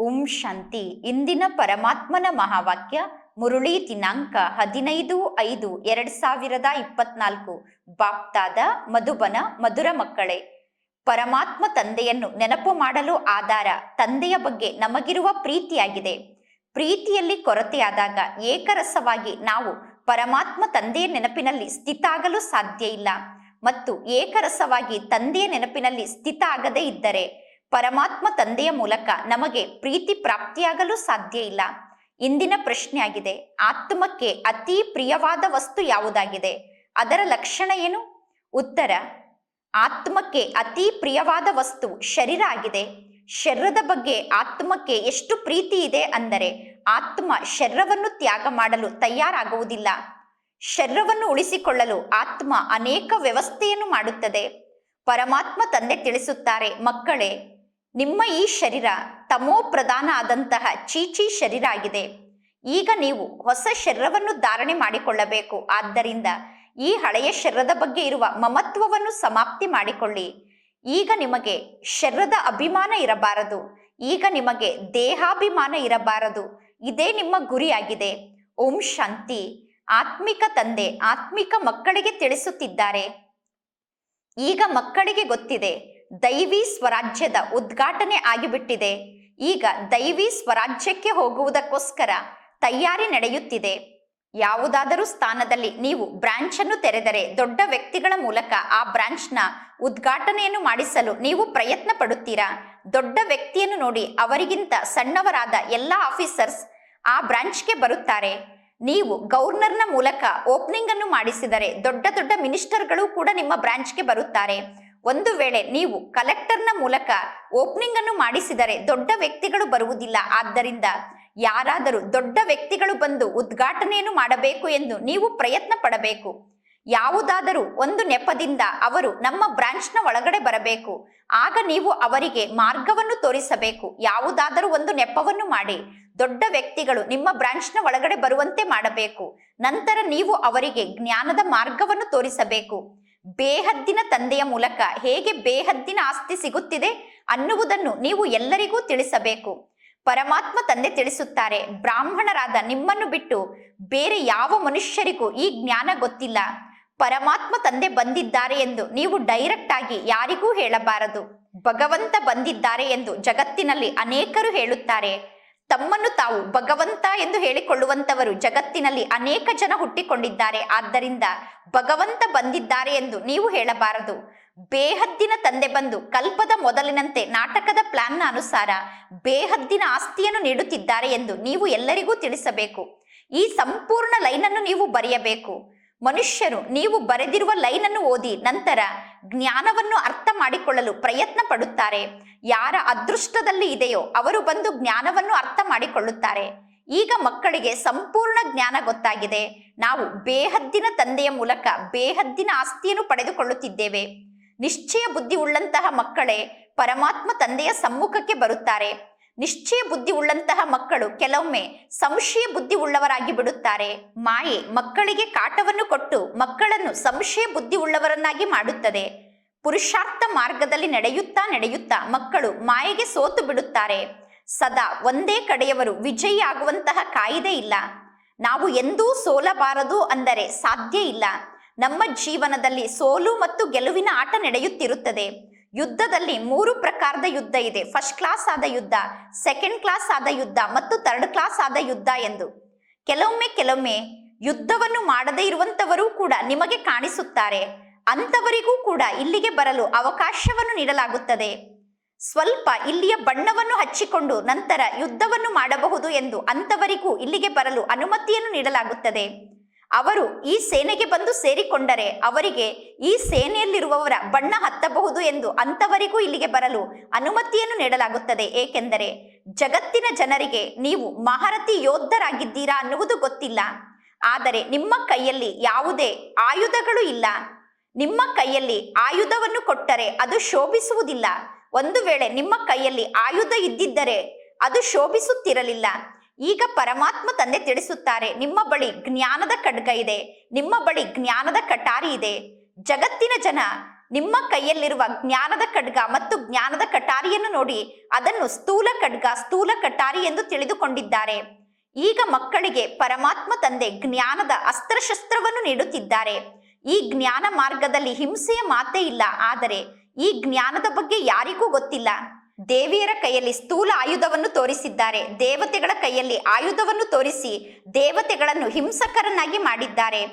ಓಂ ಶಾಂತಿ. ಇಂದಿನ ಪರಮಾತ್ಮನ ಮಹಾವಾಕ್ಯ ಮುರುಳಿ ದಿನಾಂಕ ಹದಿನೈದು ಐದು ಎರಡ್ ಸಾವಿರದ ಇಪ್ಪತ್ನಾಲ್ಕು. ಬಾಪ್ತಾದ, ಮಧುಬನ, ಮಧುರ ಮಕ್ಕಳೇ, ಪರಮಾತ್ಮ ತಂದೆಯನ್ನು ನೆನಪು ಮಾಡಲು ಆಧಾರ ತಂದೆಯ ಬಗ್ಗೆ ನಮಗಿರುವ ಪ್ರೀತಿಯಾಗಿದೆ. ಪ್ರೀತಿಯಲ್ಲಿ ಕೊರತೆಯಾದಾಗ ಏಕರಸವಾಗಿ ನಾವು ಪರಮಾತ್ಮ ತಂದೆಯ ನೆನಪಿನಲ್ಲಿ ಸ್ಥಿತ ಆಗಲು ಸಾಧ್ಯ ಇಲ್ಲ. ಮತ್ತು ಏಕರಸವಾಗಿ ತಂದೆಯ ನೆನಪಿನಲ್ಲಿ ಸ್ಥಿತ ಆಗದೇ ಇದ್ದರೆ ಪರಮಾತ್ಮ ತಂದೆಯ ಮೂಲಕ ನಮಗೆ ಪ್ರೀತಿ ಪ್ರಾಪ್ತಿಯಾಗಲು ಸಾಧ್ಯ ಇಲ್ಲ. ಇಂದಿನ ಪ್ರಶ್ನೆಯಾಗಿದೆ, ಆತ್ಮಕ್ಕೆ ಅತಿ ಪ್ರಿಯವಾದ ವಸ್ತು ಯಾವುದಾಗಿದೆ? ಅದರ ಲಕ್ಷಣ ಏನು? ಉತ್ತರ, ಆತ್ಮಕ್ಕೆ ಅತಿ ಪ್ರಿಯವಾದ ವಸ್ತು ಶರೀರ ಆಗಿದೆ. ಶರೀರದ ಬಗ್ಗೆ ಆತ್ಮಕ್ಕೆ ಎಷ್ಟು ಪ್ರೀತಿ ಇದೆ ಅಂದರೆ, ಆತ್ಮ ಶರೀರವನ್ನು ತ್ಯಾಗ ಮಾಡಲು ತಯಾರಾಗುವುದಿಲ್ಲ. ಶರೀರವನ್ನು ಉಳಿಸಿಕೊಳ್ಳಲು ಆತ್ಮ ಅನೇಕ ವ್ಯವಸ್ಥೆಯನ್ನು ಮಾಡುತ್ತದೆ. ಪರಮಾತ್ಮ ತಂದೆ ತಿಳಿಸುತ್ತಾರೆ, ಮಕ್ಕಳೇ ನಿಮ್ಮ ಈ ಶರೀರ ತಮೋ ಪ್ರಧಾನ ಆದಂತಹ ಚೀಚಿ ಶರೀರ ಆಗಿದೆ. ಈಗ ನೀವು ಹೊಸ ಶರೀರವನ್ನು ಧಾರಣೆ ಮಾಡಿಕೊಳ್ಳಬೇಕು. ಆದ್ದರಿಂದ ಈ ಹಳೆಯ ಶರೀರದ ಬಗ್ಗೆ ಇರುವ ಮಮತ್ವವನ್ನು ಸಮಾಪ್ತಿ ಮಾಡಿಕೊಳ್ಳಿ. ಈಗ ನಿಮಗೆ ಶರೀರದ ಅಭಿಮಾನ ಇರಬಾರದು. ಈಗ ನಿಮಗೆ ದೇಹಾಭಿಮಾನ ಇರಬಾರದು. ಇದೇ ನಿಮ್ಮ ಗುರಿಯಾಗಿದೆ. ಓಂ ಶಾಂತಿ. ಆತ್ಮಿಕ ತಂದೆ, ಆತ್ಮಿಕ ಮಕ್ಕಳಿಗೆ ತಿಳಿಸುತ್ತಿದ್ದಾರೆ. ಈಗ ಮಕ್ಕಳಿಗೆ ಗೊತ್ತಿದೆ. ದೈವಿ ಸ್ವರಾಜ್ಯದ ಉದ್ಘಾಟನೆ ಆಗಿಬಿಟ್ಟಿದೆ. ಈಗ ದೈವಿ ಸ್ವರಾಜ್ಯಕ್ಕೆ ಹೋಗುವುದಕ್ಕೋಸ್ಕರ ತಯಾರಿ ನಡೆಯುತ್ತಿದೆ. ಯಾವುದಾದರೂ ಸ್ಥಾನದಲ್ಲಿ ನೀವು ಬ್ರಾಂಚ್ ಅನ್ನು ತೆರೆದರೆ ದೊಡ್ಡ ವ್ಯಕ್ತಿಗಳ ಮೂಲಕ ಆ ಬ್ರಾಂಚ್ನ ಉದ್ಘಾಟನೆಯನ್ನು ಮಾಡಿಸಲು ನೀವು ಪ್ರಯತ್ನ ಪಡುತ್ತೀರಾ? ದೊಡ್ಡ ವ್ಯಕ್ತಿಯನ್ನು ನೋಡಿ ಅವರಿಗಿಂತ ಸಣ್ಣವರಾದ ಎಲ್ಲ ಆಫೀಸರ್ಸ್ ಆ ಬ್ರಾಂಚ್ಗೆ ಬರುತ್ತಾರೆ. ನೀವು ಗವರ್ನರ್ನ ಮೂಲಕ ಓಪನಿಂಗ್ ಅನ್ನು ಮಾಡಿಸಿದರೆ ದೊಡ್ಡ ದೊಡ್ಡ ಮಿನಿಸ್ಟರ್ಗಳು ಕೂಡ ನಿಮ್ಮ ಬ್ರಾಂಚ್ಗೆ ಬರುತ್ತಾರೆ. ಒಂದು ವೇಳೆ ನೀವು ಕಲೆಕ್ಟರ್ನ ಮೂಲಕ ಓಪನಿಂಗ್ ಅನ್ನು ಮಾಡಿಸಿದರೆ ದೊಡ್ಡ ವ್ಯಕ್ತಿಗಳು ಬರುವುದಿಲ್ಲ. ಆದ್ದರಿಂದ ಯಾರಾದರೂ ದೊಡ್ಡ ವ್ಯಕ್ತಿಗಳು ಬಂದು ಉದ್ಘಾಟನೆಯನ್ನು ಮಾಡಬೇಕು ಎಂದು ನೀವು ಪ್ರಯತ್ನ ಪಡಬೇಕು. ಯಾವುದಾದರೂ ಒಂದು ನೆಪದಿಂದ ಅವರು ನಮ್ಮ ಬ್ರಾಂಚ್ನ ಒಳಗಡೆ ಬರಬೇಕು. ಆಗ ನೀವು ಅವರಿಗೆ ಮಾರ್ಗವನ್ನು ತೋರಿಸಬೇಕು. ಯಾವುದಾದರೂ ಒಂದು ನೆಪವನ್ನು ಮಾಡಿ ದೊಡ್ಡ ವ್ಯಕ್ತಿಗಳು ನಿಮ್ಮ ಬ್ರಾಂಚ್ನ ಒಳಗಡೆ ಬರುವಂತೆ ಮಾಡಬೇಕು. ನಂತರ ನೀವು ಅವರಿಗೆ ಜ್ಞಾನದ ಮಾರ್ಗವನ್ನು ತೋರಿಸಬೇಕು. ಬೇಹದ್ದಿನ ತಂದೆಯ ಮೂಲಕ ಹೇಗೆ ಬೇಹದ್ದಿನ ಆಸ್ತಿ ಸಿಗುತ್ತಿದೆ ಅನ್ನುವುದನ್ನು ನೀವು ಎಲ್ಲರಿಗೂ ತಿಳಿಸಬೇಕು. ಪರಮಾತ್ಮ ತಂದೆ ತಿಳಿಸುತ್ತಾರೆ, ಬ್ರಾಹ್ಮಣರಾದ ನಿಮ್ಮನ್ನು ಬಿಟ್ಟು ಬೇರೆ ಯಾವ ಮನುಷ್ಯರಿಗೂ ಈ ಜ್ಞಾನ ಗೊತ್ತಿಲ್ಲ. ಪರಮಾತ್ಮ ತಂದೆ ಬಂದಿದ್ದಾರೆ ಎಂದು ನೀವು ಡೈರೆಕ್ಟ್ ಆಗಿ ಯಾರಿಗೂ ಹೇಳಬಾರದು. ಭಗವಂತ ಬಂದಿದ್ದಾರೆ ಎಂದು ಜಗತ್ತಿನಲ್ಲಿ ಅನೇಕರು ಹೇಳುತ್ತಾರೆ. ತಮ್ಮನ್ನು ತಾವು ಭಗವಂತ ಎಂದು ಹೇಳಿಕೊಳ್ಳುವಂತವರು ಜಗತ್ತಿನಲ್ಲಿ ಅನೇಕ ಜನ ಹುಟ್ಟಿಕೊಂಡಿದ್ದಾರೆ. ಆದ್ದರಿಂದ ಭಗವಂತ ಬಂದಿದ್ದಾರೆ ಎಂದು ನೀವು ಹೇಳಬಾರದು. ಬೇಹದ್ದಿನ ತಂದೆ ಬಂದು ಕಲ್ಪದ ಮೊದಲಿನಂತೆ ನಾಟಕದ ಪ್ಲಾನ್ನ ಅನುಸಾರ ಬೇಹದ್ದಿನ ಆಸ್ತಿಯನ್ನು ನೀಡುತ್ತಿದ್ದಾರೆ ಎಂದು ನೀವು ಎಲ್ಲರಿಗೂ ತಿಳಿಸಬೇಕು. ಈ ಸಂಪೂರ್ಣ ಲೈನನ್ನು ನೀವು ಬರೆಯಬೇಕು. ಮನುಷ್ಯರು, ನೀವು ಬರೆದಿರುವ ಲೈನನ್ನು ಓದಿ ನಂತರ ಜ್ಞಾನವನ್ನು ಅರ್ಥ ಮಾಡಿಕೊಳ್ಳಲು ಪ್ರಯತ್ನ ಪಡುತ್ತಾರೆ. ಯಾರ ಅದೃಷ್ಟದಲ್ಲಿ ಇದೆಯೋ ಅವರು ಬಂದು ಜ್ಞಾನವನ್ನು ಅರ್ಥ ಮಾಡಿಕೊಳ್ಳುತ್ತಾರೆ. ಈಗ ಮಕ್ಕಳಿಗೆ ಸಂಪೂರ್ಣ ಜ್ಞಾನ ಗೊತ್ತಾಗಿದೆ. ನಾವು ಬೇಹದ್ದಿನ ತಂದೆಯ ಮೂಲಕ ಬೇಹದ್ದಿನ ಆಸ್ತಿಯನ್ನು ಪಡೆದುಕೊಳ್ಳುತ್ತಿದ್ದೇವೆ. ನಿಶ್ಚಯ ಬುದ್ಧಿ ಉಳ್ಳಂತಹ ಮಕ್ಕಳೇ ಪರಮಾತ್ಮ ತಂದೆಯ ಸಮ್ಮುಖಕ್ಕೆ ಬರುತ್ತಾರೆ. ನಿಶ್ಚಯ ಬುದ್ಧಿ ಉಳ್ಳಂತಹ ಮಕ್ಕಳು ಕೆಲವೊಮ್ಮೆ ಸಂಶಯ ಬುದ್ಧಿ ಉಳ್ಳವರಾಗಿ ಬಿಡುತ್ತಾರೆ. ಮಾಯೆ ಮಕ್ಕಳಿಗೆ ಕಾಟವನ್ನು ಕೊಟ್ಟು ಮಕ್ಕಳನ್ನು ಸಂಶಯ ಬುದ್ಧಿ ಉಳ್ಳವರನ್ನಾಗಿ ಮಾಡುತ್ತದೆ. ಪುರುಷಾರ್ಥ ಮಾರ್ಗದಲ್ಲಿ ನಡೆಯುತ್ತಾ ನಡೆಯುತ್ತಾ ಮಕ್ಕಳು ಮಾಯೆಗೆ ಸೋತು ಬಿಡುತ್ತಾರೆ. ಸದಾ ಒಂದೇ ಕಡೆಯವರು ವಿಜಯಿ ಆಗುವಂತಹ ಕಾಯಿದೆ ಇಲ್ಲ. ನಾವು ಎಂದೂ ಸೋಲಬಾರದು ಅಂದರೆ ಸಾಧ್ಯ ಇಲ್ಲ. ನಮ್ಮ ಜೀವನದಲ್ಲಿ ಸೋಲು ಮತ್ತು ಗೆಲುವಿನ ಆಟ ನಡೆಯುತ್ತಿರುತ್ತದೆ. ಯುದ್ಧದಲ್ಲಿ ಮೂರು ಪ್ರಕಾರದ ಯುದ್ಧ ಇದೆ. ಫಸ್ಟ್ ಕ್ಲಾಸ್ ಆದ ಯುದ್ಧ ಸೆಕೆಂಡ್ ಕ್ಲಾಸ್ ಆದ ಯುದ್ಧ ಮತ್ತು ಥರ್ಡ್ ಕ್ಲಾಸ್ ಆದ ಯುದ್ಧ ಎಂದು. ಕೆಲವೊಮ್ಮೆ ಕೆಲವೊಮ್ಮೆ ಯುದ್ಧವನ್ನು ಮಾಡದೇ ಇರುವಂತವರೂ ಕೂಡ ನಿಮಗೆ ಕಾಣಿಸುತ್ತಾರೆ. ಅಂಥವರಿಗೂ ಕೂಡ ಇಲ್ಲಿಗೆ ಬರಲು ಅವಕಾಶವನ್ನು ನೀಡಲಾಗುತ್ತದೆ. ಸ್ವಲ್ಪ ಇಲ್ಲಿಯ ಬಣ್ಣವನ್ನು ಹಚ್ಚಿಕೊಂಡು ನಂತರ ಯುದ್ಧವನ್ನು ಮಾಡಬಹುದು ಎಂದು ಅಂಥವರಿಗೂ ಇಲ್ಲಿಗೆ ಬರಲು ಅನುಮತಿಯನ್ನು ನೀಡಲಾಗುತ್ತದೆ. ಅವರು ಈ ಸೇನೆಗೆ ಬಂದು ಸೇರಿಕೊಂಡರೆ ಅವರಿಗೆ ಈ ಸೇನೆಯಲ್ಲಿರುವವರ ಬಣ್ಣ ಹತ್ತಬಹುದು ಎಂದು ಅಂಥವರಿಗೂ ಇಲ್ಲಿಗೆ ಬರಲು ಅನುಮತಿಯನ್ನು ನೀಡಲಾಗುತ್ತದೆ. ಏಕೆಂದರೆ ಜಗತ್ತಿನ ಜನರಿಗೆ ನೀವು ಮಹಾರಥಿ ಯೋಧರಾಗಿದ್ದೀರಾ ಅನ್ನುವುದು ಗೊತ್ತಿಲ್ಲ. ಆದರೆ ನಿಮ್ಮ ಕೈಯಲ್ಲಿ ಯಾವುದೇ ಆಯುಧಗಳು ಇಲ್ಲ. ನಿಮ್ಮ ಕೈಯಲ್ಲಿ ಆಯುಧವನ್ನು ಕೊಟ್ಟರೆ ಅದು ಶೋಭಿಸುವುದಿಲ್ಲ. ಒಂದು ವೇಳೆ ನಿಮ್ಮ ಕೈಯಲ್ಲಿ ಆಯುಧ ಇದ್ದಿದ್ದರೆ ಅದು ಶೋಭಿಸುತ್ತಿರಲಿಲ್ಲ. ಈಗ ಪರಮಾತ್ಮ ತಂದೆ ತಿಳಿಸುತ್ತಾರೆ, ನಿಮ್ಮ ಬಳಿ ಜ್ಞಾನದ ಖಡ್ಗ ಇದೆ, ನಿಮ್ಮ ಬಳಿ ಜ್ಞಾನದ ಕಟಾರಿ ಇದೆ. ಜಗತ್ತಿನ ಜನ ನಿಮ್ಮ ಕೈಯಲ್ಲಿರುವ ಜ್ಞಾನದ ಖಡ್ಗ ಮತ್ತು ಜ್ಞಾನದ ಕಟಾರಿಯನ್ನು ನೋಡಿ ಅದನ್ನು ಸ್ಥೂಲ ಖಡ್ಗ, ಸ್ಥೂಲ ಕಟಾರಿ ಎಂದು ತಿಳಿದುಕೊಂಡಿದ್ದಾರೆ. ಈಗ ಮಕ್ಕಳಿಗೆ ಪರಮಾತ್ಮ ತಂದೆ ಜ್ಞಾನದ ಅಸ್ತ್ರಶಸ್ತ್ರವನ್ನು ನೀಡುತ್ತಿದ್ದಾರೆ. ಈ ಜ್ಞಾನ ಮಾರ್ಗದಲ್ಲಿ ಹಿಂಸೆಯ ಮಾತೇ ಇಲ್ಲ, ಆದರೆ ಈ ಜ್ಞಾನದ ಬಗ್ಗೆ ಯಾರಿಗೂ ಗೊತ್ತಿಲ್ಲ. ದೇವಿಯರ ಕೈಯಲ್ಲಿ ಸ್ಥೂಲ ಆಯುಧವನ್ನು ತೋರಿಸಿದ್ದಾರೆ. ದೇವತೆಗಳ ಕೈಯಲ್ಲಿ ಆಯುಧವನ್ನು ತೋರಿಸಿ ದೇವತೆಗಳನ್ನು ಹಿಂಸಕರನ್ನಾಗಿ ಮಾಡಿದ್ದಾರೆ.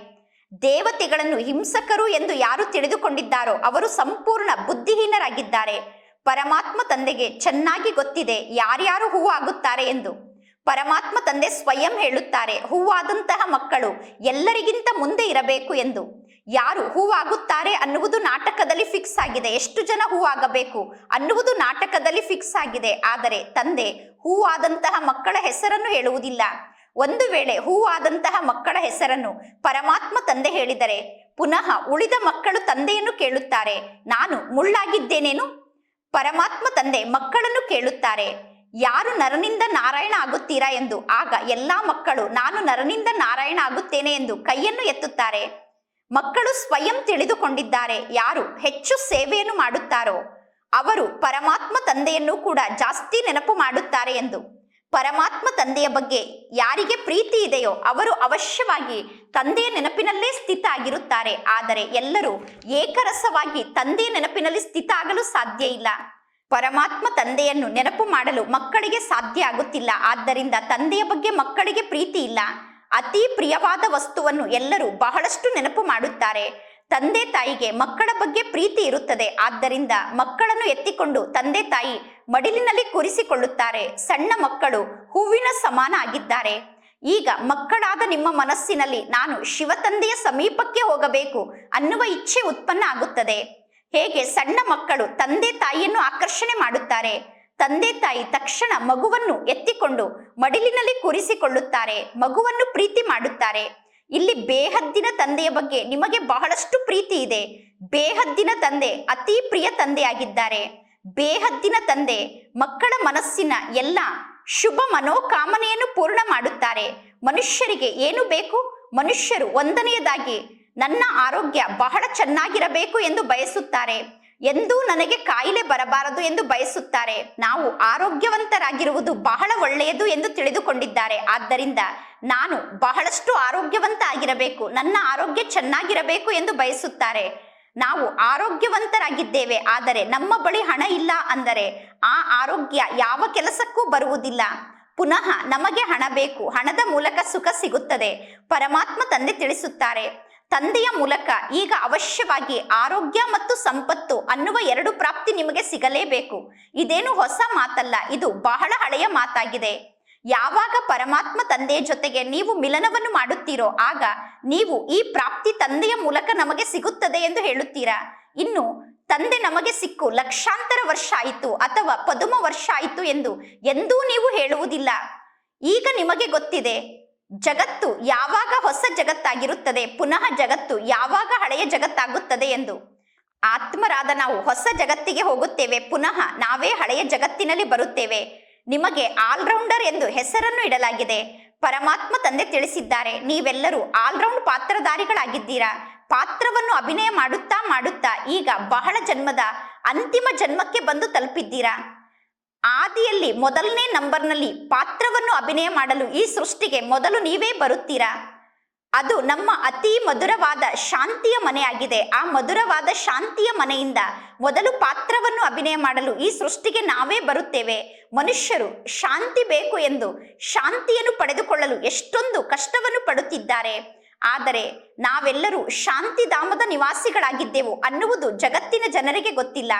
ದೇವತೆಗಳನ್ನು ಹಿಂಸಕರು ಎಂದು ಯಾರು ತಿಳಿದುಕೊಂಡಿದ್ದಾರೋ ಅವರು ಸಂಪೂರ್ಣ ಬುದ್ಧಿಹೀನರಾಗಿದ್ದಾರೆ. ಪರಮಾತ್ಮ ತಂದೆಗೆ ಚೆನ್ನಾಗಿ ಗೊತ್ತಿದೆ. ಯಾರ್ಯಾರು ಹೂವು ಆಗುತ್ತಾರೆ ಎಂದು. ಪರಮಾತ್ಮ ತಂದೆ ಸ್ವಯಂ ಹೇಳುತ್ತಾರೆ, ಹೂವಾದಂತಹ ಮಕ್ಕಳು ಎಲ್ಲರಿಗಿಂತ ಮುಂದೆ ಇರಬೇಕು ಎಂದು. ಯಾರು ಹೂವಾಗುತ್ತಾರೆ ಅನ್ನುವುದು ನಾಟಕದಲ್ಲಿ ಫಿಕ್ಸ್ ಆಗಿದೆ. ಎಷ್ಟು ಜನ ಹೂವಾಗಬೇಕು ಅನ್ನುವುದು ನಾಟಕದಲ್ಲಿ ಫಿಕ್ಸ್ ಆಗಿದೆ. ಆದರೆ ತಂದೆ ಹೂವಾದಂತಹ ಮಕ್ಕಳ ಹೆಸರನ್ನು ಹೇಳುವುದಿಲ್ಲ. ಒಂದು ವೇಳೆ ಹೂವಾದಂತಹ ಮಕ್ಕಳ ಹೆಸರನ್ನು ಪರಮಾತ್ಮ ತಂದೆ ಹೇಳಿದರೆ, ಪುನಃ ಉಳಿದ ಮಕ್ಕಳು ತಂದೆಯನ್ನು ಕೇಳುತ್ತಾರೆ, ನಾನು ಮುಳ್ಳಾಗಿದ್ದೇನೇನು? ಪರಮಾತ್ಮ ತಂದೆ ಮಕ್ಕಳನ್ನು ಕೇಳುತ್ತಾರೆ. ಯಾರು ನರನಿಂದ ನಾರಾಯಣ ಆಗುತ್ತೀರಾ ಎಂದು? ಆಗ ಎಲ್ಲಾ ಮಕ್ಕಳು, ನಾನು ನರನಿಂದ ನಾರಾಯಣ ಆಗುತ್ತೇನೆ ಎಂದು ಕೈಯನ್ನು ಎತ್ತುತ್ತಾರೆ. ಮಕ್ಕಳು ಸ್ವಯಂ ತಿಳಿದುಕೊಂಡಿದ್ದಾರೆ, ಯಾರು ಹೆಚ್ಚು ಸೇವೆಯನ್ನು ಮಾಡುತ್ತಾರೋ? ಅವರು ಪರಮಾತ್ಮ ತಂದೆಯನ್ನು ಕೂಡ ಜಾಸ್ತಿ ನೆನಪು ಮಾಡುತ್ತಾರೆ ಎಂದು. ಪರಮಾತ್ಮ ತಂದೆಯ ಬಗ್ಗೆ ಯಾರಿಗೆ ಪ್ರೀತಿ ಇದೆಯೋ, ಅವರು ಅವಶ್ಯವಾಗಿ ತಂದೆಯ ನೆನಪಿನಲ್ಲೇ ಸ್ಥಿತ ಆಗಿರುತ್ತಾರೆ. ಆದರೆ ಎಲ್ಲರೂ ಏಕರಸವಾಗಿ ತಂದೆಯ ನೆನಪಿನಲ್ಲಿ ಸ್ಥಿತ ಆಗಲು ಸಾಧ್ಯ ಇಲ್ಲ. ಪರಮಾತ್ಮ ತಂದೆಯನ್ನು ನೆನಪು ಮಾಡಲು ಮಕ್ಕಳಿಗೆ ಸಾಧ್ಯ ಆಗುತ್ತಿಲ್ಲ. ಆದ್ದರಿಂದ ತಂದೆಯ ಬಗ್ಗೆ ಮಕ್ಕಳಿಗೆ ಪ್ರೀತಿ ಇಲ್ಲ. ಅತಿ ಪ್ರಿಯವಾದ ವಸ್ತುವನ್ನು ಎಲ್ಲರೂ ಬಹಳಷ್ಟು ನೆನಪು ಮಾಡುತ್ತಾರೆ. ತಂದೆ ತಾಯಿಗೆ ಮಕ್ಕಳ ಬಗ್ಗೆ ಪ್ರೀತಿ ಇರುತ್ತದೆ. ಆದ್ದರಿಂದ ಮಕ್ಕಳನ್ನು ಎತ್ತಿಕೊಂಡು ತಂದೆ ತಾಯಿ ಮಡಿಲಿನಲ್ಲಿ ಕೂರಿಸಿಕೊಳ್ಳುತ್ತಾರೆ. ಸಣ್ಣ ಮಕ್ಕಳು ಹೂವಿನ ಸಮಾನ ಆಗಿದ್ದಾರೆ. ಈಗ ಮಕ್ಕಳಾದ ನಿಮ್ಮ ಮನಸ್ಸಿನಲ್ಲಿ ನಾನು ಶಿವತಂದೆಯ ಸಮೀಪಕ್ಕೆ ಹೋಗಬೇಕು ಅನ್ನುವ ಇಚ್ಛೆ ಉತ್ಪನ್ನ ಆಗುತ್ತದೆ. ಹೇಗೆ ಸಣ್ಣ ಮಕ್ಕಳು ತಂದೆ ತಾಯಿಯನ್ನು ಆಕರ್ಷಣೆ ಮಾಡುತ್ತಾರೆ? ತಂದೆ ತಾಯಿ ತಕ್ಷಣ ಮಗುವನ್ನು ಎತ್ತಿಕೊಂಡು ಮಡಿಲಿನಲ್ಲಿ ಕೂರಿಸಿಕೊಳ್ಳುತ್ತಾರೆ, ಮಗುವನ್ನು ಪ್ರೀತಿ ಮಾಡುತ್ತಾರೆ. ಇಲ್ಲಿ ಬೇಹದ್ದಿನ ತಂದೆಯ ಬಗ್ಗೆ ನಿಮಗೆ ಬಹಳಷ್ಟು ಪ್ರೀತಿ ಇದೆ. ಬೇಹದ್ದಿನ ತಂದೆ ಅತಿ ಪ್ರಿಯ ತಂದೆಯಾಗಿದ್ದಾರೆ. ಬೇಹದ್ದಿನ ತಂದೆ ಮಕ್ಕಳ ಮನಸ್ಸಿನ ಎಲ್ಲ ಶುಭ ಮನೋಕಾಮನೆಯನ್ನು ಪೂರ್ಣ ಮಾಡುತ್ತಾರೆ. ಮನುಷ್ಯರಿಗೆ ಏನು ಬೇಕು? ಮನುಷ್ಯರು ಒಂದನೆಯದಾಗಿ ನನ್ನ ಆರೋಗ್ಯ ಬಹಳ ಚೆನ್ನಾಗಿರಬೇಕು ಎಂದು ಬಯಸುತ್ತಾರೆ. ಎಂದೂ ನನಗೆ ಕಾಯಿಲೆ ಬರಬಾರದು ಎಂದು ಬಯಸುತ್ತಾರೆ. ನಾವು ಆರೋಗ್ಯವಂತರಾಗಿರುವುದು ಬಹಳ ಒಳ್ಳೆಯದು ಎಂದು ತಿಳಿದುಕೊಂಡಿದ್ದಾರೆ. ಆದ್ದರಿಂದ ನಾನು ಬಹಳಷ್ಟು ಆರೋಗ್ಯವಂತ ಆಗಿರಬೇಕು ನನ್ನ ಆರೋಗ್ಯ ಚೆನ್ನಾಗಿರಬೇಕು ಎಂದು ಬಯಸುತ್ತಾರೆ. ನಾವು ಆರೋಗ್ಯವಂತರಾಗಿದ್ದೇವೆ. ಆದರೆ ನಮ್ಮ ಬಳಿ ಹಣ ಇಲ್ಲ ಅಂದರೆ ಆ ಆರೋಗ್ಯ ಯಾವ ಕೆಲಸಕ್ಕೂ ಬರುವುದಿಲ್ಲ. ಪುನಃ ನಮಗೆ ಹಣ ಬೇಕು. ಹಣದ ಮೂಲಕ ಸುಖ ಸಿಗುತ್ತದೆ. ಪರಮಾತ್ಮ ತಂದೆ ತಿಳಿಸುತ್ತಾರೆ. ತಂದೆಯ ಮೂಲಕ ಈಗ ಅವಶ್ಯವಾಗಿ ಆರೋಗ್ಯ ಮತ್ತು ಸಂಪತ್ತು ಅನ್ನುವ ಎರಡು ಪ್ರಾಪ್ತಿ ನಿಮಗೆ ಸಿಗಲೇಬೇಕು. ಇದೇನು ಹೊಸ ಮಾತಲ್ಲ, ಇದು ಬಹಳ ಹಳೆಯ ಮಾತಾಗಿದೆ. ಯಾವಾಗ ಪರಮಾತ್ಮ ತಂದೆಯ ಜೊತೆಗೆ ನೀವು ಮಿಲನವನ್ನು ಮಾಡುತ್ತೀರೋ, ಆಗ ನೀವು ಈ ಪ್ರಾಪ್ತಿ ತಂದೆಯ ಮೂಲಕ ನಮಗೆ ಸಿಗುತ್ತದೆ ಎಂದು ಹೇಳುತ್ತೀರಾ? ಇನ್ನು, ತಂದೆ ನಮಗೆ ಸಿಕ್ಕು ಲಕ್ಷಾಂತರ ವರ್ಷ ಆಯಿತು ಅಥವಾ ಪದುಮ ವರ್ಷ ಆಯಿತು ಎಂದು ಎಂದೂ ನೀವು ಹೇಳುವುದಿಲ್ಲ. ಈಗ ನಿಮಗೆ ಗೊತ್ತಿದೆ ಜಗತ್ತು ಯಾವಾಗ ಹೊಸ ಜಗತ್ತಾಗಿರುತ್ತದೆ, ಪುನಃ ಜಗತ್ತು ಯಾವಾಗ ಹಳೆಯ ಜಗತ್ತಾಗುತ್ತದೆ ಎಂದು. ಆತ್ಮರಾದ ನಾವು ಹೊಸ ಜಗತ್ತಿಗೆ ಹೋಗುತ್ತೇವೆ, ಪುನಃ ನಾವೇ ಹಳೆಯ ಜಗತ್ತಿನಲ್ಲಿ ಬರುತ್ತೇವೆ. ನಿಮಗೆ ಆಲ್ರೌಂಡರ್ ಎಂದು ಹೆಸರನ್ನು ಇಡಲಾಗಿದೆ. ಪರಮಾತ್ಮ ತಂದೆ ತಿಳಿಸಿದ್ದಾರೆ, ನೀವೆಲ್ಲರೂ ಆಲ್ರೌಂಡ್ ಪಾತ್ರಧಾರಿಗಳಾಗಿದ್ದೀರಾ? ಪಾತ್ರವನ್ನು ಅಭಿನಯ ಮಾಡುತ್ತಾ ಮಾಡುತ್ತಾ ಈಗ ಬಹಳ ಜನ್ಮದ ಅಂತಿಮ ಜನ್ಮಕ್ಕೆ ಬಂದು ತಲುಪಿದ್ದೀರಾ? ಆದಿಯಲ್ಲಿ ಮೊದಲನೇ ನಂಬರ್ನಲ್ಲಿ ಪಾತ್ರವನ್ನು ಅಭಿನಯ ಮಾಡಲು ಈ ಸೃಷ್ಟಿಗೆ ಮೊದಲು ನೀವೇ ಬರುತ್ತೀರಾ? ಅದು ನಮ್ಮ ಅತಿ ಮಧುರವಾದ ಶಾಂತಿಯ ಮನೆಯಾಗಿದೆ. ಆ ಮಧುರವಾದ ಶಾಂತಿಯ ಮನೆಯಿಂದ ಮೊದಲು ಪಾತ್ರವನ್ನು ಅಭಿನಯ ಮಾಡಲು ಈ ಸೃಷ್ಟಿಗೆ ನಾವೇ ಬರುತ್ತೇವೆ. ಮನುಷ್ಯರು ಶಾಂತಿ ಬೇಕು ಎಂದು ಶಾಂತಿಯನ್ನು ಪಡೆದುಕೊಳ್ಳಲು ಎಷ್ಟೊಂದು ಕಷ್ಟವನ್ನು ಪಡುತ್ತಿದ್ದಾರೆ. ಆದರೆ ನಾವೆಲ್ಲರೂ ಶಾಂತಿಧಾಮದ ನಿವಾಸಿಗಳಾಗಿದ್ದೆವು ಅನ್ನುವುದು ಜಗತ್ತಿನ ಜನರಿಗೆ ಗೊತ್ತಿಲ್ಲ.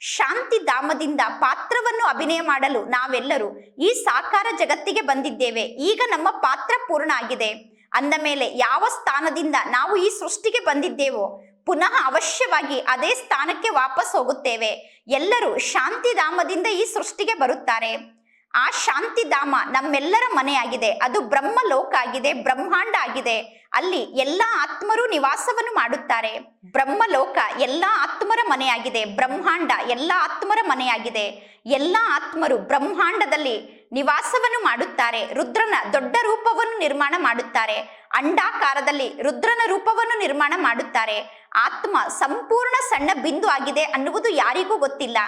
ಶಾಂತಿ ಧಾಮದಿಂದ ಪಾತ್ರವನ್ನು ಅಭಿನಯ ಮಾಡಲು ನಾವೆಲ್ಲರೂ ಈ ಸಾಕಾರ ಜಗತ್ತಿಗೆ ಬಂದಿದ್ದೇವೆ. ಈಗ ನಮ್ಮ ಪಾತ್ರ ಪೂರ್ಣ ಆಗಿದೆ. ಅಂದ ಮೇಲೆ ಯಾವ ಸ್ಥಾನದಿಂದ ನಾವು ಈ ಸೃಷ್ಟಿಗೆ ಬಂದಿದ್ದೇವೋ, ಪುನಃ ಅವಶ್ಯವಾಗಿ ಅದೇ ಸ್ಥಾನಕ್ಕೆ ವಾಪಸ್ ಹೋಗುತ್ತೇವೆ. ಎಲ್ಲರೂ ಶಾಂತಿಧಾಮದಿಂದ ಈ ಸೃಷ್ಟಿಗೆ ಬರುತ್ತಾರೆ. ಆ ಶಾಂತಿಧಾಮ ನಮ್ಮೆಲ್ಲರ ಮನೆಯಾಗಿದೆ. ಅದು ಬ್ರಹ್ಮ ಲೋಕ ಆಗಿದೆ, ಬ್ರಹ್ಮಾಂಡ ಆಗಿದೆ. ಅಲ್ಲಿ ಎಲ್ಲಾ ಆತ್ಮರು ನಿವಾಸವನ್ನು ಮಾಡುತ್ತಾರೆ. ಬ್ರಹ್ಮಲೋಕ ಎಲ್ಲಾ ಆತ್ಮರ ಮನೆಯಾಗಿದೆ, ಬ್ರಹ್ಮಾಂಡ ಎಲ್ಲಾ ಆತ್ಮರ ಮನೆಯಾಗಿದೆ. ಎಲ್ಲಾ ಆತ್ಮರು ಬ್ರಹ್ಮಾಂಡದಲ್ಲಿ ನಿವಾಸವನ್ನು ಮಾಡುತ್ತಾರೆ. ರುದ್ರನ ದೊಡ್ಡ ರೂಪವನ್ನು ನಿರ್ಮಾಣ ಮಾಡುತ್ತಾರೆ. ಅಂಡಾಕಾರದಲ್ಲಿ ರುದ್ರನ ರೂಪವನ್ನು ನಿರ್ಮಾಣ ಮಾಡುತ್ತಾರೆ. ಆತ್ಮ ಸಂಪೂರ್ಣ ಸಣ್ಣ ಬಿಂದು ಆಗಿದೆ ಅನ್ನುವುದು ಯಾರಿಗೂ ಗೊತ್ತಿಲ್ಲ.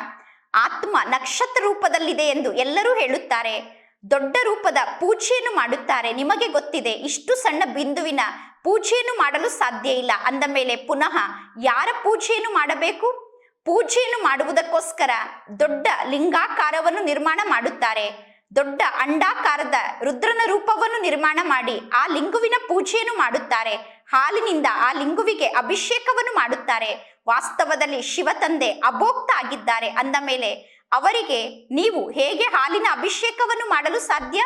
ಆತ್ಮ ನಕ್ಷತ್ರ ರೂಪದಲ್ಲಿದೆ ಎಂದು ಎಲ್ಲರೂ ಹೇಳುತ್ತಾರೆ. ದೊಡ್ಡ ರೂಪದ ಪೂಜೆಯನ್ನು ಮಾಡುತ್ತಾರೆ. ನಿಮಗೆ ಗೊತ್ತಿದೆ, ಇಷ್ಟು ಸಣ್ಣ ಬಿಂದುವಿನ ಪೂಜೆಯನ್ನು ಮಾಡಲು ಸಾಧ್ಯ ಇಲ್ಲ. ಅಂದ ಮೇಲೆ ಪುನಃ, ಯಾರ ಪೂಜೆಯನ್ನು ಮಾಡಬೇಕು? ಪೂಜೆಯನ್ನು ಮಾಡುವುದಕ್ಕೋಸ್ಕರ ದೊಡ್ಡ ಲಿಂಗಾಕಾರವನ್ನು ನಿರ್ಮಾಣ ಮಾಡುತ್ತಾರೆ. ದೊಡ್ಡ ಅಂಡಾಕಾರದ ರುದ್ರನ ರೂಪವನ್ನು ನಿರ್ಮಾಣ ಮಾಡಿ ಆ ಲಿಂಗುವಿನ ಪೂಜೆಯನ್ನು ಮಾಡುತ್ತಾರೆ. ಹಾಲಿನಿಂದ ಆ ಲಿಂಗುವಿಗೆ ಅಭಿಷೇಕವನ್ನು ಮಾಡುತ್ತಾರೆ. ವಾಸ್ತವದಲ್ಲಿ ಶಿವ ತಂದೆ ಅಭೋಕ್ತ ಆಗಿದ್ದಾರೆ. ಅಂದ ಮೇಲೆ, ಅವರಿಗೆ ನೀವು ಹೇಗೆ ಹಾಲಿನ ಅಭಿಷೇಕವನ್ನು ಮಾಡಲು ಸಾಧ್ಯ?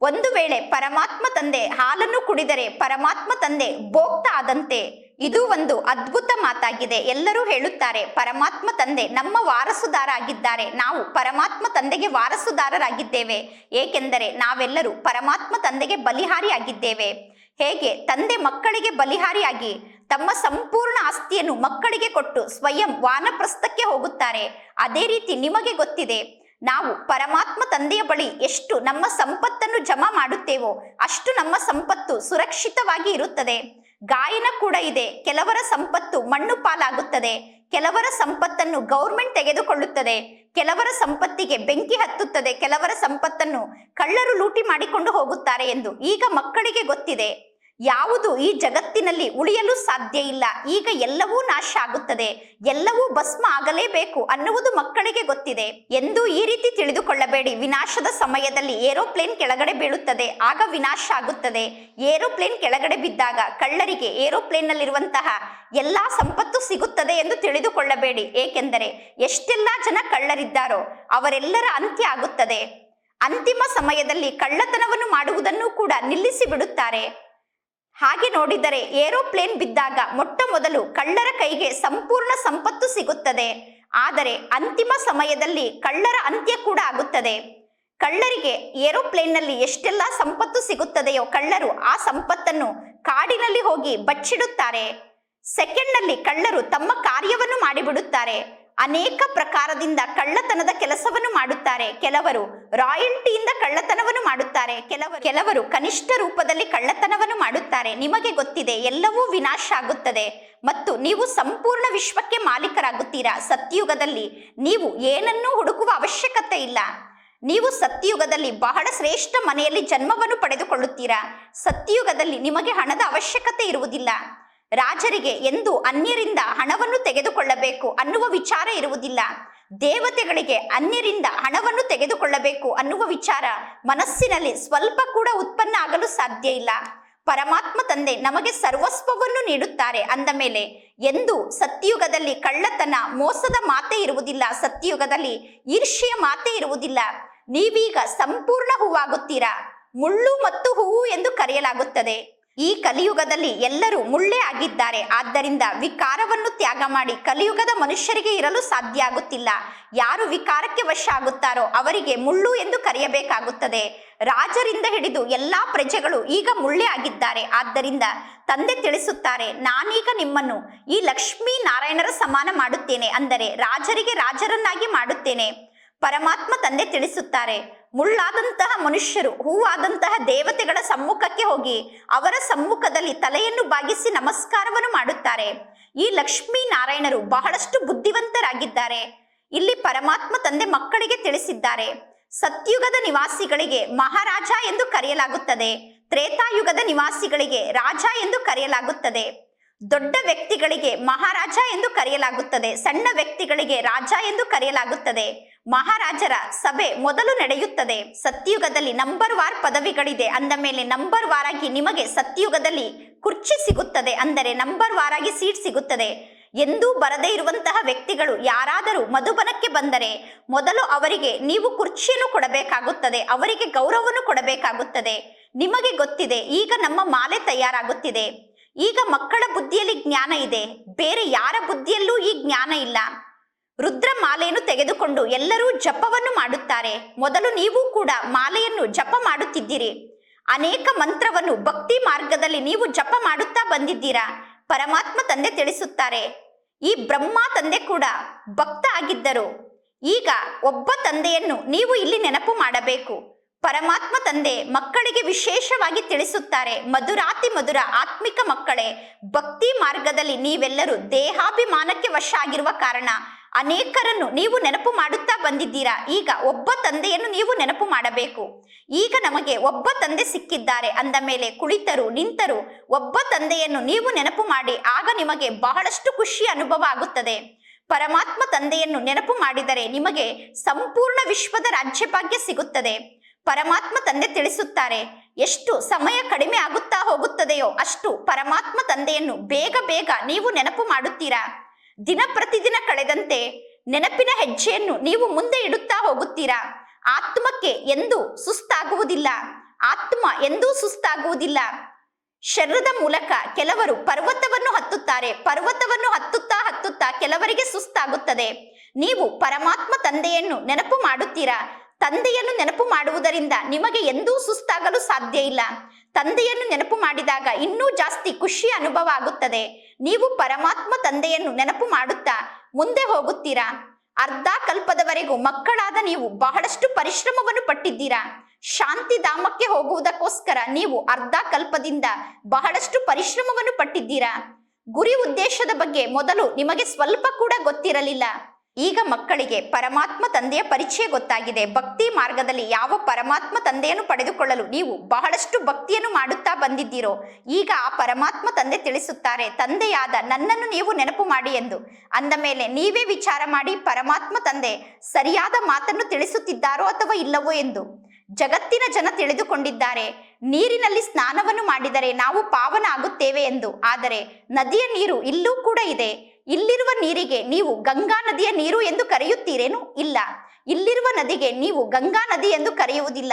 ಒಂದು ವೇಳೆ ಪರಮಾತ್ಮ ತಂದೆ ಹಾಲನ್ನು ಕುಡಿದರೆ ಪರಮಾತ್ಮ ತಂದೆ ಭೋಕ್ತ ಆದಂತೆ, ಇದು ಒಂದು ಅದ್ಭುತ ಮಾತಾಗಿದೆ. ಎಲ್ಲರೂ ಹೇಳುತ್ತಾರೆ, ಪರಮಾತ್ಮ ತಂದೆ ನಮ್ಮ ವಾರಸುದಾರ ಆಗಿದ್ದಾರೆ. ನಾವು ಪರಮಾತ್ಮ ತಂದೆಗೆ ವಾರಸುದಾರರಾಗಿದ್ದೇವೆ. ಏಕೆಂದರೆ ನಾವೆಲ್ಲರೂ ಪರಮಾತ್ಮ ತಂದೆಗೆ ಬಲಿಹಾರಿ ಆಗಿದ್ದೇವೆ ಹೇಗೆ? ತಂದೆ ಮಕ್ಕಳಿಗೆ ಬಲಿಹಾರಿಯಾಗಿ, ತಮ್ಮ ಸಂಪೂರ್ಣ ಆಸ್ತಿಯನ್ನು ಮಕ್ಕಳಿಗೆ ಕೊಟ್ಟು ಸ್ವಯಂ ವಾನಪ್ರಸ್ಥಕ್ಕೆ ಹೋಗುತ್ತಾರೆ. ಅದೇ ರೀತಿ ನಿಮಗೆ ಗೊತ್ತಿದೆ, ನಾವು ಪರಮಾತ್ಮ ತಂದೆಯ ಬಳಿ ಎಷ್ಟು ನಮ್ಮ ಸಂಪತ್ತನ್ನು ಜಮಾ ಮಾಡುತ್ತೇವೋ, ಅಷ್ಟು ನಮ್ಮ ಸಂಪತ್ತು ಸುರಕ್ಷಿತವಾಗಿ ಇರುತ್ತದೆ. ಗಾಯನ ಕೂಡ ಇದೆ, ಕೆಲವರ ಸಂಪತ್ತು ಮಣ್ಣು ಪಾಲಾಗುತ್ತದೆ, ಕೆಲವರ ಸಂಪತ್ತನ್ನು ಗೌರ್ಮೆಂಟ್ ತೆಗೆದುಕೊಳ್ಳುತ್ತದೆ, ಕೆಲವರ ಸಂಪತ್ತಿಗೆ ಬೆಂಕಿ ಹತ್ತುತ್ತದೆ, ಕೆಲವರ ಸಂಪತ್ತನ್ನು ಕಳ್ಳರು ಲೂಟಿ ಮಾಡಿಕೊಂಡು ಹೋಗುತ್ತಾರೆ ಎಂದು ಈಗ ಮಕ್ಕಳಿಗೆ ಗೊತ್ತಿದೆ. ಯಾವುದು ಈ ಜಗತ್ತಿನಲ್ಲಿ ಉಳಿಯಲು ಸಾಧ್ಯ ಇಲ್ಲ. ಈಗ ಎಲ್ಲವೂ ನಾಶ ಆಗುತ್ತದೆ. ಎಲ್ಲವೂ ಭಸ್ಮ ಆಗಲೇಬೇಕು ಅನ್ನುವುದು ಮಕ್ಕಳಿಗೆ ಗೊತ್ತಿದೆ. ಎಂದು ಈ ರೀತಿ ತಿಳಿದುಕೊಳ್ಳಬೇಡಿ. ವಿನಾಶದ ಸಮಯದಲ್ಲಿ ಏರೋಪ್ಲೇನ್ ಕೆಳಗಡೆ ಬೀಳುತ್ತದೆ. ಆಗ ವಿನಾಶ ಆಗುತ್ತದೆ. ಏರೋಪ್ಲೇನ್ ಕೆಳಗಡೆ ಬಿದ್ದಾಗ ಕಳ್ಳರಿಗೆ ಏರೋಪ್ಲೇನ್ ನಲ್ಲಿರುವಂತಹ ಎಲ್ಲಾ ಸಂಪತ್ತು ಸಿಗುತ್ತದೆ ಎಂದು ತಿಳಿದುಕೊಳ್ಳಬೇಡಿ. ಏಕೆಂದರೆ ಎಷ್ಟೆಲ್ಲಾ ಜನ ಕಳ್ಳರಿದ್ದಾರೋ ಅವರೆಲ್ಲರ ಅಂತ್ಯ ಆಗುತ್ತದೆ. ಅಂತಿಮ ಸಮಯದಲ್ಲಿ ಕಳ್ಳತನವನ್ನು ಮಾಡುವುದನ್ನು ಕೂಡ ನಿಲ್ಲಿಸಿ ಬಿಡುತ್ತಾರೆ ಹಾಗೆ ನೋಡಿದರೆ ಏರೋಪ್ಲೇನ್ ಬಿದ್ದಾಗ ಮೊಟ್ಟ ಮೊದಲು ಕಳ್ಳರ ಕೈಗೆ ಸಂಪೂರ್ಣ ಸಂಪತ್ತು ಸಿಗುತ್ತದೆ. ಆದರೆ ಅಂತಿಮ ಸಮಯದಲ್ಲಿ ಕಳ್ಳರ ಅಂತ್ಯ ಕೂಡ ಆಗುತ್ತದೆ. ಕಳ್ಳರಿಗೆ ಏರೋಪ್ಲೇನ್ನಲ್ಲಿ ಎಷ್ಟೆಲ್ಲ ಸಂಪತ್ತು ಸಿಗುತ್ತದೆಯೋ ಕಳ್ಳರು ಆ ಸಂಪತ್ತನ್ನು ಕಾಡಿನಲ್ಲಿ ಹೋಗಿ ಬಚ್ಚಿಡುತ್ತಾರೆ. ಸೆಕೆಂಡ್ನಲ್ಲಿ ಕಳ್ಳರು ತಮ್ಮ ಕಾರ್ಯವನ್ನು ಮಾಡಿಬಿಡುತ್ತಾರೆ. ಅನೇಕ ಪ್ರಕಾರದಿಂದ ಕಳ್ಳತನದ ಕೆಲಸವನ್ನು ಮಾಡುತ್ತಾರೆ. ಕೆಲವರು ರಾಯಲ್ಟಿಯಿಂದ ಕಳ್ಳತನವನ್ನು ಮಾಡುತ್ತಾರೆ. ಕೆಲವರು ಕೆಲವರು ಕನಿಷ್ಠ ರೂಪದಲ್ಲಿ ಕಳ್ಳತನವನ್ನು ಮಾಡುತ್ತಾರೆ. ನಿಮಗೆ ಗೊತ್ತಿದೆ, ಎಲ್ಲವೂ ವಿನಾಶ ಆಗುತ್ತದೆ. ಮತ್ತು ನೀವು ಸಂಪೂರ್ಣ ವಿಶ್ವಕ್ಕೆ ಮಾಲೀಕರಾಗುತ್ತೀರಾ? ಸತ್ಯುಗದಲ್ಲಿ ನೀವು ಏನನ್ನೂ ಹುಡುಕುವ ಅವಶ್ಯಕತೆ ಇಲ್ಲ. ನೀವು ಸತ್ಯಯುಗದಲ್ಲಿ ಬಹಳ ಶ್ರೇಷ್ಠ ಮನೆಯಲ್ಲಿ ಜನ್ಮವನ್ನು ಪಡೆದುಕೊಳ್ಳುತ್ತೀರಾ? ಸತ್ಯಯುಗದಲ್ಲಿ ನಿಮಗೆ ಹಣದ ಅವಶ್ಯಕತೆ ಇರುವುದಿಲ್ಲ. ರಾಜರಿಗೆ ಎಂದು ಅನ್ಯರಿಂದ ಹಣವನ್ನು ತೆಗೆದುಕೊಳ್ಳಬೇಕು ಅನ್ನುವ ವಿಚಾರ ಇರುವುದಿಲ್ಲ. ದೇವತೆಗಳಿಗೆ ಅನ್ಯರಿಂದ ಹಣವನ್ನು ತೆಗೆದುಕೊಳ್ಳಬೇಕು ಅನ್ನುವ ವಿಚಾರ ಮನಸ್ಸಿನಲ್ಲಿ ಸ್ವಲ್ಪ ಕೂಡ ಉತ್ಪನ್ನ ಆಗಲು ಸಾಧ್ಯ ಇಲ್ಲ. ಪರಮಾತ್ಮ ತಂದೆ ನಮಗೆ ಸರ್ವಸ್ವವನ್ನು ನೀಡುತ್ತಾರೆ ಅಂದ ಮೇಲೆ, ಎಂದು ಸತ್ಯಯುಗದಲ್ಲಿ ಕಳ್ಳತನ ಮೋಸದ ಮಾತೆ ಇರುವುದಿಲ್ಲ. ಸತ್ಯಯುಗದಲ್ಲಿ ಈರ್ಷ್ಯ ಮಾತೆ ಇರುವುದಿಲ್ಲ. ನೀವೀಗ ಸಂಪೂರ್ಣ ಹೂವಾಗುತ್ತೀರಾ? ಮುಳ್ಳು ಮತ್ತು ಹೂವು ಎಂದು ಕರೆಯಲಾಗುತ್ತದೆ. ಈ ಕಲಿಯುಗದಲ್ಲಿ ಎಲ್ಲರೂ ಮುಳ್ಳೆ ಆಗಿದ್ದಾರೆ. ಆದ್ದರಿಂದ ವಿಕಾರವನ್ನು ತ್ಯಾಗ ಮಾಡಿ ಕಲಿಯುಗದ ಮನುಷ್ಯರಿಗೆ ಇರಲು ಸಾಧ್ಯ ಆಗುತ್ತಿಲ್ಲ. ಯಾರು ವಿಕಾರಕ್ಕೆ ವಶ ಆಗುತ್ತಾರೋ ಅವರಿಗೆ ಮುಳ್ಳು ಎಂದು ಕರೆಯಬೇಕಾಗುತ್ತದೆ. ರಾಜರಿಂದ ಹಿಡಿದು ಎಲ್ಲಾ ಪ್ರಜೆಗಳು ಈಗ ಮುಳ್ಳೆ ಆಗಿದ್ದಾರೆ. ಆದ್ದರಿಂದ ತಂದೆ ತಿಳಿಸುತ್ತಾರೆ, ನಾನೀಗ ನಿಮ್ಮನ್ನು ಈ ಲಕ್ಷ್ಮೀ ನಾರಾಯಣರ ಸಮಾನ ಮಾಡುತ್ತೇನೆ. ಅಂದರೆ ರಾಜರಿಗೆ ರಾಜರನ್ನಾಗಿ ಮಾಡುತ್ತೇನೆ. ಪರಮಾತ್ಮ ತಂದೆ ತಿಳಿಸುತ್ತಾರೆ ಮುಳ್ಳಾದಂತಹ ಮನುಷ್ಯರು, ಹೂವಾದಂತಹ ದೇವತೆಗಳ ಸಮ್ಮುಖಕ್ಕೆ ಹೋಗಿ ಅವರ ಸಮ್ಮುಖದಲ್ಲಿ ತಲೆಯನ್ನು ಬಾಗಿಸಿ ನಮಸ್ಕಾರವನ್ನು ಮಾಡುತ್ತಾರೆ. ಈ ಲಕ್ಷ್ಮೀ ನಾರಾಯಣರು ಬಹಳಷ್ಟು ಬುದ್ಧಿವಂತರಾಗಿದ್ದಾರೆ. ಇಲ್ಲಿ ಪರಮಾತ್ಮ ತಂದೆ ಮಕ್ಕಳಿಗೆ ತಿಳಿಸಿದ್ದಾರೆ. ಸತ್ಯುಗದ ನಿವಾಸಿಗಳಿಗೆ ಮಹಾರಾಜ ಎಂದು ಕರೆಯಲಾಗುತ್ತದೆ. ತ್ರೇತಾಯುಗದ ನಿವಾಸಿಗಳಿಗೆ ರಾಜ ಎಂದು ಕರೆಯಲಾಗುತ್ತದೆ. ದೊಡ್ಡ ವ್ಯಕ್ತಿಗಳಿಗೆ ಮಹಾರಾಜ ಎಂದು ಕರೆಯಲಾಗುತ್ತದೆ. ಸಣ್ಣ ವ್ಯಕ್ತಿಗಳಿಗೆ ರಾಜ ಎಂದು ಕರೆಯಲಾಗುತ್ತದೆ. ಮಹಾರಾಜರ ಸಭೆ ಮೊದಲು ನಡೆಯುತ್ತದೆ. ಸತ್ಯುಗದಲ್ಲಿ ನಂಬರ್ ವಾರ್ ಪದವಿಗಳಿದೆ. ಅಂದ ಮೇಲೆ ನಂಬರ್ ವಾರ್ ಆಗಿ ನಿಮಗೆ ಸತ್ಯುಗದಲ್ಲಿ ಕುರ್ಚಿ ಸಿಗುತ್ತದೆ. ಅಂದರೆ ನಂಬರ್ ವಾರ್ ಆಗಿ ಸೀಟ್ ಸಿಗುತ್ತದೆ. ಎಂದೂ ಬರದೇ ಇರುವಂತಹ ವ್ಯಕ್ತಿಗಳು ಯಾರಾದರೂ ಮಧುಬನಕ್ಕೆ ಬಂದರೆ ಮೊದಲು ಅವರಿಗೆ ನೀವು ಕುರ್ಚಿಯನ್ನು ಕೊಡಬೇಕಾಗುತ್ತದೆ. ಅವರಿಗೆ ಗೌರವವನ್ನು ಕೊಡಬೇಕಾಗುತ್ತದೆ. ನಿಮಗೆ ಗೊತ್ತಿದೆ, ಈಗ ನಮ್ಮ ಮಾಲೆ ತಯಾರಾಗುತ್ತಿದೆ. ಈಗ ಮಕ್ಕಳ ಬುದ್ಧಿಯಲ್ಲಿ ಜ್ಞಾನ ಇದೆ. ಬೇರೆ ಯಾರ ಬುದ್ಧಿಯಲ್ಲೂ ಈ ಜ್ಞಾನ ಇಲ್ಲ. ರುದ್ರ ಮಾಲೆಯನ್ನು ತೆಗೆದುಕೊಂಡು ಎಲ್ಲರೂ ಜಪವನ್ನು ಮಾಡುತ್ತಾರೆ. ಮೊದಲು ನೀವು ಕೂಡ ಮಾಲೆಯನ್ನು ಜಪ ಮಾಡುತ್ತಿದ್ದೀರಿ. ಅನೇಕ ಮಂತ್ರವನ್ನು ಭಕ್ತಿ ಮಾರ್ಗದಲ್ಲಿ ನೀವು ಜಪ ಮಾಡುತ್ತಾ ಬಂದಿದ್ದೀರಾ? ಪರಮಾತ್ಮ ತಂದೆ ತಿಳಿಸುತ್ತಾರೆ. ಈ ಬ್ರಹ್ಮ ತಂದೆ ಕೂಡ ಭಕ್ತ ಆಗಿದ್ದರು. ಈಗ ಒಬ್ಬ ತಂದೆಯನ್ನು ನೀವು ಇಲ್ಲಿ ನೆನಪು ಮಾಡಬೇಕು. ಪರಮಾತ್ಮ ತಂದೆ ಮಕ್ಕಳಿಗೆ ವಿಶೇಷವಾಗಿ ತಿಳಿಸುತ್ತಾರೆ. ಮಧುರಾತಿ ಮಧುರ ಆತ್ಮಿಕ ಮಕ್ಕಳೇ, ಭಕ್ತಿ ಮಾರ್ಗದಲ್ಲಿ ನೀವೆಲ್ಲರೂ ದೇಹಾಭಿಮಾನಕ್ಕೆ ವಶ ಆಗಿರುವ ಕಾರಣ ಅನೇಕರನ್ನು ನೀವು ನೆನಪು ಮಾಡುತ್ತಾ ಬಂದಿದ್ದೀರಾ? ಈಗ ಒಬ್ಬ ತಂದೆಯನ್ನು ನೀವು ನೆನಪು ಮಾಡಬೇಕು. ಈಗ ನಮಗೆ ಒಬ್ಬ ತಂದೆ ಸಿಕ್ಕಿದ್ದಾರೆ. ಅಂದ ಮೇಲೆ ಕುಳಿತರು, ನಿಂತರು, ಒಬ್ಬ ತಂದೆಯನ್ನು ನೀವು ನೆನಪು ಮಾಡಿ, ಆಗ ನಿಮಗೆ ಬಹಳಷ್ಟು ಖುಷಿ ಅನುಭವ ಆಗುತ್ತದೆ. ಪರಮಾತ್ಮ ತಂದೆಯನ್ನು ನೆನಪು ಮಾಡಿದರೆ ನಿಮಗೆ ಸಂಪೂರ್ಣ ವಿಶ್ವದ ರಾಜ್ಯಭಾಗ್ಯ ಸಿಗುತ್ತದೆ. ಪರಮಾತ್ಮ ತಂದೆ ತಿಳಿಸುತ್ತಾರೆ, ಎಷ್ಟು ಸಮಯ ಕಡಿಮೆ ಆಗುತ್ತಾ ಹೋಗುತ್ತದೆಯೋ ಅಷ್ಟು ಪರಮಾತ್ಮ ತಂದೆಯನ್ನು ಬೇಗ ಬೇಗ ನೀವು ನೆನಪು ಮಾಡುತ್ತೀರಾ? ದಿನ ಪ್ರತಿದಿನ ಕಳೆದಂತೆ ನೆನಪಿನ ಹೆಜ್ಜೆಯನ್ನು ನೀವು ಮುಂದೆ ಇಡುತ್ತಾ ಹೋಗುತ್ತೀರಾ? ಆತ್ಮಕ್ಕೆ ಎಂದೂ ಸುಸ್ತಾಗುವುದಿಲ್ಲ. ಆತ್ಮ ಎಂದೂ ಸುಸ್ತಾಗುವುದಿಲ್ಲ. ಶರೀರದ ಮೂಲಕ ಕೆಲವರು ಪರ್ವತವನ್ನು ಹತ್ತುತ್ತಾರೆ. ಪರ್ವತವನ್ನು ಹತ್ತುತ್ತಾ ಹತ್ತುತ್ತಾ ಕೆಲವರಿಗೆ ಸುಸ್ತಾಗುತ್ತದೆ. ನೀವು ಪರಮಾತ್ಮ ತಂದೆಯನ್ನು ನೆನಪು ಮಾಡುತ್ತೀರಾ? ತಂದೆಯನ್ನು ನೆನಪು ಮಾಡುವುದರಿಂದ ನಿಮಗೆ ಎಂದೂ ಸುಸ್ತಾಗಲು ಸಾಧ್ಯ ಇಲ್ಲ. ತಂದೆಯನ್ನು ನೆನಪು ಮಾಡಿದಾಗ ಇನ್ನೂ ಜಾಸ್ತಿ ಖುಷಿ ಅನುಭವ ಆಗುತ್ತದೆ. ನೀವು ಪರಮಾತ್ಮ ತಂದೆಯನ್ನು ನೆನಪು ಮಾಡುತ್ತಾ ಮುಂದೆ ಹೋಗುತ್ತೀರಾ? ಅರ್ಧ ಕಲ್ಪದವರೆಗೂ ಮಕ್ಕಳಾದ ನೀವು ಬಹಳಷ್ಟು ಪರಿಶ್ರಮವನ್ನು ಪಟ್ಟಿದ್ದೀರಾ? ಶಾಂತಿ ಧಾಮಕ್ಕೆ ಹೋಗುವುದಕ್ಕೋಸ್ಕರ ನೀವು ಅರ್ಧ ಕಲ್ಪದಿಂದ ಬಹಳಷ್ಟು ಪರಿಶ್ರಮವನ್ನು ಪಟ್ಟಿದ್ದೀರಾ? ಗುರಿ ಉದ್ದೇಶದ ಬಗ್ಗೆ ಮೊದಲು ನಿಮಗೆ ಸ್ವಲ್ಪ ಕೂಡ ಗೊತ್ತಿರಲಿಲ್ಲ. ಈಗ ಮಕ್ಕಳಿಗೆ ಪರಮಾತ್ಮ ತಂದೆಯ ಪರಿಚಯ ಗೊತ್ತಾಗಿದೆ. ಭಕ್ತಿ ಮಾರ್ಗದಲ್ಲಿ ಯಾವ ಪರಮಾತ್ಮ ತಂದೆಯನ್ನು ಪಡೆದುಕೊಳ್ಳಲು ನೀವು ಬಹಳಷ್ಟು ಭಕ್ತಿಯನ್ನು ಮಾಡುತ್ತಾ ಬಂದಿದ್ದೀರೋ, ಈಗ ಆ ಪರಮಾತ್ಮ ತಂದೆ ತಿಳಿಸುತ್ತಾರೆ, ತಂದೆಯಾದ ನನ್ನನ್ನು ನೀವು ನೆನಪು ಮಾಡಿ ಎಂದು. ಅಂದ ಮೇಲೆ ನೀವೇ ವಿಚಾರ ಮಾಡಿ ಪರಮಾತ್ಮ ತಂದೆ ಸರಿಯಾದ ಮಾತನ್ನು ತಿಳಿಸುತ್ತಿದ್ದಾರೋ ಅಥವಾ ಇಲ್ಲವೋ ಎಂದು. ಜಗತ್ತಿನ ಜನ ತಿಳಿದುಕೊಂಡಿದ್ದಾರೆ. ನೀರಿನಲ್ಲಿ ಸ್ನಾನವನ್ನು ಮಾಡಿದರೆ ನಾವು ಪಾವನ ಆಗುತ್ತೇವೆ ಎಂದು. ಆದರೆ ನದಿಯ ನೀರು ಇಲ್ಲೂ ಕೂಡ ಇದೆ. ಇಲ್ಲಿರುವ ನೀರಿಗೆ ನೀವು ಗಂಗಾ ನದಿಯ ನೀರು ಎಂದು ಕರೆಯುತ್ತೀರೇನು? ಇಲ್ಲ. ಇಲ್ಲಿರುವ ನದಿಗೆ ನೀವು ಗಂಗಾ ನದಿ ಎಂದು ಕರೆಯುವುದಿಲ್ಲ.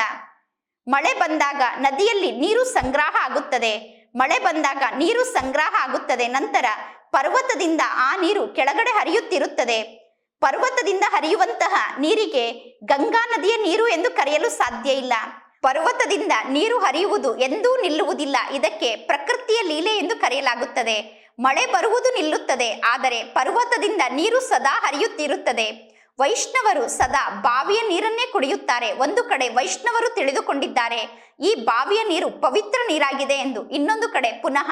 ಮಳೆ ಬಂದಾಗ ನದಿಯಲ್ಲಿ ನೀರು ಸಂಗ್ರಹ ಆಗುತ್ತದೆ. ಮಳೆ ಬಂದಾಗ ನೀರು ಸಂಗ್ರಹ ಆಗುತ್ತದೆ. ನಂತರ ಪರ್ವತದಿಂದ ಆ ನೀರು ಕೆಳಗಡೆ ಹರಿಯುತ್ತಿರುತ್ತದೆ. ಪರ್ವತದಿಂದ ಹರಿಯುವಂತಹ ನೀರಿಗೆ ಗಂಗಾ ನದಿಯ ನೀರು ಎಂದು ಕರೆಯಲು ಸಾಧ್ಯ ಇಲ್ಲ. ಪರ್ವತದಿಂದ ನೀರು ಹರಿಯುವುದು ಎಂದೂ ನಿಲ್ಲುವುದಿಲ್ಲ. ಇದಕ್ಕೆ ಪ್ರಕೃತಿಯ ಲೀಲೆ ಎಂದು ಕರೆಯಲಾಗುತ್ತದೆ. ಮಳೆ ಬರುವುದು ನಿಲ್ಲುತ್ತದೆ, ಆದರೆ ಪರ್ವತದಿಂದ ನೀರು ಸದಾ ಹರಿಯುತ್ತಿರುತ್ತದೆ. ವೈಷ್ಣವರು ಸದಾ ಬಾವಿಯ ನೀರನ್ನೇ ಕುಡಿಯುತ್ತಾರೆ. ಒಂದು ಕಡೆ ವೈಷ್ಣವರು ತಿಳಿದುಕೊಂಡಿದ್ದಾರೆ, ಈ ಬಾವಿಯ ನೀರು ಪವಿತ್ರ ನೀರಾಗಿದೆ ಎಂದು ಇನ್ನೊಂದು ಕಡೆ ಪುನಃ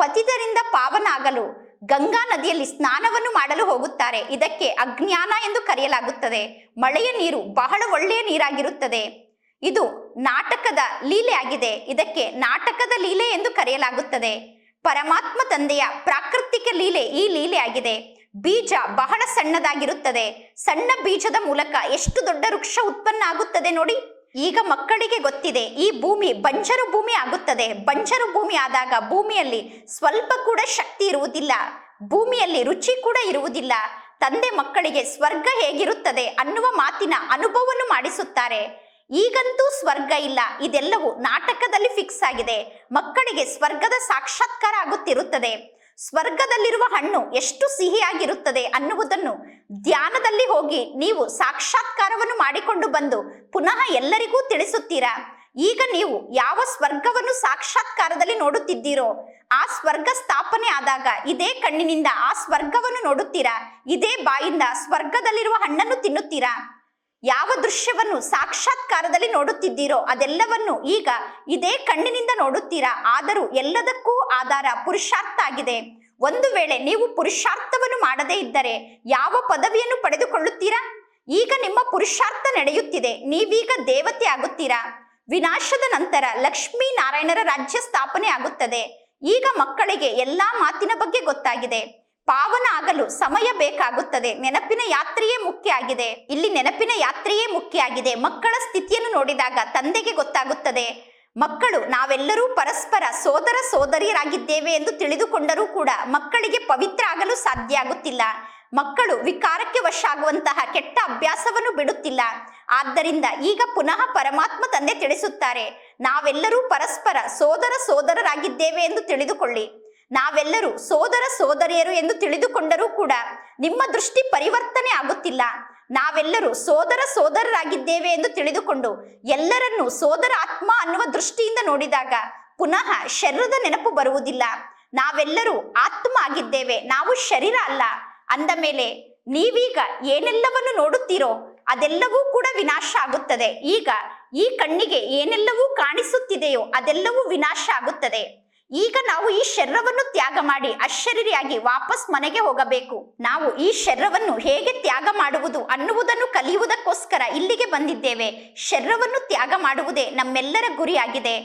ಪತಿತರಿಂದ ಪಾವನ ಆಗಲು ಗಂಗಾ ನದಿಯಲ್ಲಿ ಸ್ನಾನವನ್ನು ಮಾಡಲು ಹೋಗುತ್ತಾರೆ. ಇದಕ್ಕೆ ಅಜ್ಞಾನ ಎಂದು ಕರೆಯಲಾಗುತ್ತದೆ. ಮಳೆಯ ನೀರು ಬಹಳ ಒಳ್ಳೆಯ ನೀರಾಗಿರುತ್ತದೆ. ಇದು ನಾಟಕದ ಲೀಲೆ ಆಗಿದೆ. ಇದಕ್ಕೆ ನಾಟಕದ ಲೀಲೆ ಎಂದು ಕರೆಯಲಾಗುತ್ತದೆ. ಪರಮಾತ್ಮ ತಂದೆಯ ಪ್ರಾಕೃತಿಕ ಲೀಲೆ ಈ ಲೀಲೆ ಆಗಿದೆ ಬೀಜ ಬಹಳ ಸಣ್ಣದಾಗಿರುತ್ತದೆ. ಸಣ್ಣ ಬೀಜದ ಮೂಲಕ ಎಷ್ಟು ದೊಡ್ಡ ವೃಕ್ಷ ಉತ್ಪನ್ನ ಆಗುತ್ತದೆ ನೋಡಿ. ಈಗ ಮಕ್ಕಳಿಗೆ ಗೊತ್ತಿದೆ, ಈ ಭೂಮಿ ಬಂಜರು ಭೂಮಿ ಆಗುತ್ತದೆ. ಬಂಜರು ಭೂಮಿ ಆದಾಗ ಭೂಮಿಯಲ್ಲಿ ಸ್ವಲ್ಪ ಕೂಡ ಶಕ್ತಿ ಇರುವುದಿಲ್ಲ. ಭೂಮಿಯಲ್ಲಿ ರುಚಿ ಕೂಡ ಇರುವುದಿಲ್ಲ. ತಂದೆ ಮಕ್ಕಳಿಗೆ ಸ್ವರ್ಗ ಹೇಗಿರುತ್ತದೆ ಅನ್ನುವ ಮಾತಿನ ಅನುಭವವನ್ನು ಮಾಡಿಸುತ್ತಾರೆ. ಈಗಂತೂ ಸ್ವರ್ಗ ಇಲ್ಲ. ಇದೆಲ್ಲವೂ ನಾಟಕದಲ್ಲಿ ಫಿಕ್ಸ್ ಆಗಿದೆ. ಮಕ್ಕಳಿಗೆ ಸ್ವರ್ಗದ ಸಾಕ್ಷಾತ್ಕಾರ ಆಗುತ್ತಿರುತ್ತದೆ. ಸ್ವರ್ಗದಲ್ಲಿರುವ ಹಣ್ಣು ಎಷ್ಟು ಸಿಹಿಯಾಗಿರುತ್ತದೆ ಅನ್ನುವುದನ್ನು ಧ್ಯಾನದಲ್ಲಿ ಹೋಗಿ ನೀವು ಸಾಕ್ಷಾತ್ಕಾರವನ್ನು ಮಾಡಿಕೊಂಡು ಬಂದು ಪುನಃ ಎಲ್ಲರಿಗೂ ತಿಳಿಸುತ್ತೀರಾ? ಈಗ ನೀವು ಯಾವ ಸ್ವರ್ಗವನ್ನು ಸಾಕ್ಷಾತ್ಕಾರದಲ್ಲಿ ನೋಡುತ್ತಿದ್ದೀರೋ, ಆ ಸ್ವರ್ಗ ಸ್ಥಾಪನೆ ಆದಾಗ ಇದೇ ಕಣ್ಣಿನಿಂದ ಆ ಸ್ವರ್ಗವನ್ನು ನೋಡುತ್ತೀರಾ? ಇದೇ ಬಾಯಿಂದ ಸ್ವರ್ಗದಲ್ಲಿರುವ ಹಣ್ಣನ್ನು ತಿನ್ನುತ್ತೀರಾ? ಯಾವ ದೃಶ್ಯವನ್ನು ಸಾಕ್ಷಾತ್ಕಾರದಲ್ಲಿ ನೋಡುತ್ತಿದ್ದೀರೋ ಅದೆಲ್ಲವನ್ನು ಈಗ ಇದೇ ಕಣ್ಣಿನಿಂದ ನೋಡುತ್ತೀರಾ? ಆದರೂ ಎಲ್ಲದಕ್ಕೂ ಆಧಾರ ಪುರುಷಾರ್ಥ ಆಗಿದೆ. ಒಂದು ವೇಳೆ ನೀವು ಪುರುಷಾರ್ಥವನ್ನು ಮಾಡದೇ ಇದ್ದರೆ ಯಾವ ಪದವಿಯನ್ನು ಪಡೆದುಕೊಳ್ಳುತ್ತೀರಾ? ಈಗ ನಿಮ್ಮ ಪುರುಷಾರ್ಥ ನಡೆಯುತ್ತಿದೆ. ನೀವೀಗ ದೇವತೆ ಆಗುತ್ತೀರಾ? ವಿನಾಶದ ನಂತರ ಲಕ್ಷ್ಮೀ ನಾರಾಯಣರ ರಾಜ್ಯ ಸ್ಥಾಪನೆ ಆಗುತ್ತದೆ. ಈಗ ಮಕ್ಕಳಿಗೆ ಎಲ್ಲಾ ಮಾತಿನ ಬಗ್ಗೆ ಗೊತ್ತಾಗಿದೆ. ಪಾವನ ಆಗಲು ಸಮಯ ಬೇಕಾಗುತ್ತದೆ. ನೆನಪಿನ ಯಾತ್ರೆಯೇ ಮುಖ್ಯ ಆಗಿದೆ. ಇಲ್ಲಿ ನೆನಪಿನ ಯಾತ್ರೆಯೇ ಮುಖ್ಯ ಆಗಿದೆ. ಮಕ್ಕಳ ಸ್ಥಿತಿಯನ್ನು ನೋಡಿದಾಗ ತಂದೆಗೆ ಗೊತ್ತಾಗುತ್ತದೆ. ಮಕ್ಕಳು, ನಾವೆಲ್ಲರೂ ಪರಸ್ಪರ ಸೋದರ ಸೋದರಿಯರಾಗಿದ್ದೇವೆ ಎಂದು ತಿಳಿದುಕೊಂಡರೂ ಕೂಡ ಮಕ್ಕಳಿಗೆ ಪವಿತ್ರ ಆಗಲು ಸಾಧ್ಯ ಆಗುತ್ತಿಲ್ಲ. ಮಕ್ಕಳು ವಿಕಾರಕ್ಕೆ ವಶಾಗುವಂತಹ ಕೆಟ್ಟ ಅಭ್ಯಾಸವನ್ನು ಬಿಡುತ್ತಿಲ್ಲ. ಆದ್ದರಿಂದ ಈಗ ಪುನಃ ಪರಮಾತ್ಮ ತಂದೆ ತಿಳಿಸುತ್ತಾರೆ. ನಾವೆಲ್ಲರೂ ಪರಸ್ಪರ ಸೋದರ ಸೋದರರಾಗಿದ್ದೇವೆ ಎಂದು ತಿಳಿದುಕೊಳ್ಳಿ. ನಾವೆಲ್ಲರೂ ಸೋದರ ಸೋದರಿಯರು ಎಂದು ತಿಳಿದುಕೊಂಡರೂ ಕೂಡ ನಿಮ್ಮ ದೃಷ್ಟಿ ಪರಿವರ್ತನೆ ಆಗುತ್ತಿಲ್ಲ. ನಾವೆಲ್ಲರೂ ಸೋದರ ಸೋದರರಾಗಿದ್ದೇವೆ ಎಂದು ತಿಳಿದುಕೊಂಡು ಎಲ್ಲರನ್ನೂ ಸೋದರ ಆತ್ಮ ಅನ್ನುವ ದೃಷ್ಟಿಯಿಂದ ನೋಡಿದಾಗ ಪುನಃ ಶರೀರದ ನೆನಪು ಬರುವುದಿಲ್ಲ. ನಾವೆಲ್ಲರೂ ಆತ್ಮ ಆಗಿದ್ದೇವೆ, ನಾವು ಶರೀರ ಅಲ್ಲ. ಅಂದ ಮೇಲೆ ನೀವೀಗ ಏನೆಲ್ಲವನ್ನು ನೋಡುತ್ತೀರೋ ಅದೆಲ್ಲವೂ ಕೂಡ ವಿನಾಶ ಆಗುತ್ತದೆ. ಈಗ ಈ ಕಣ್ಣಿಗೆ ಏನೆಲ್ಲವೂ ಕಾಣಿಸುತ್ತಿದೆಯೋ ಅದೆಲ್ಲವೂ ವಿನಾಶ ಆಗುತ್ತದೆ. ಈಗ ನಾವು ಈ ಶರೀರವನ್ನು ತ್ಯಾಗ ಮಾಡಿ ಅಶರೀರಿಯಾಗಿ ವಾಪಸ್ ಮನೆಗೆ ಹೋಗಬೇಕು. ನಾವು ಈ ಶರೀರವನ್ನು ಹೇಗೆ ತ್ಯಾಗ ಮಾಡುವುದು ಅನ್ನುವುದನ್ನು ಕಲಿಯುವುದಕ್ಕೋಸ್ಕರ ಇಲ್ಲಿಗೆ ಬಂದಿದ್ದೇವೆ. ಶರೀರವನ್ನು ತ್ಯಾಗ ಮಾಡುವುದೇ ನಮ್ಮೆಲ್ಲರ ಗುರಿಯಾಗಿದೆ.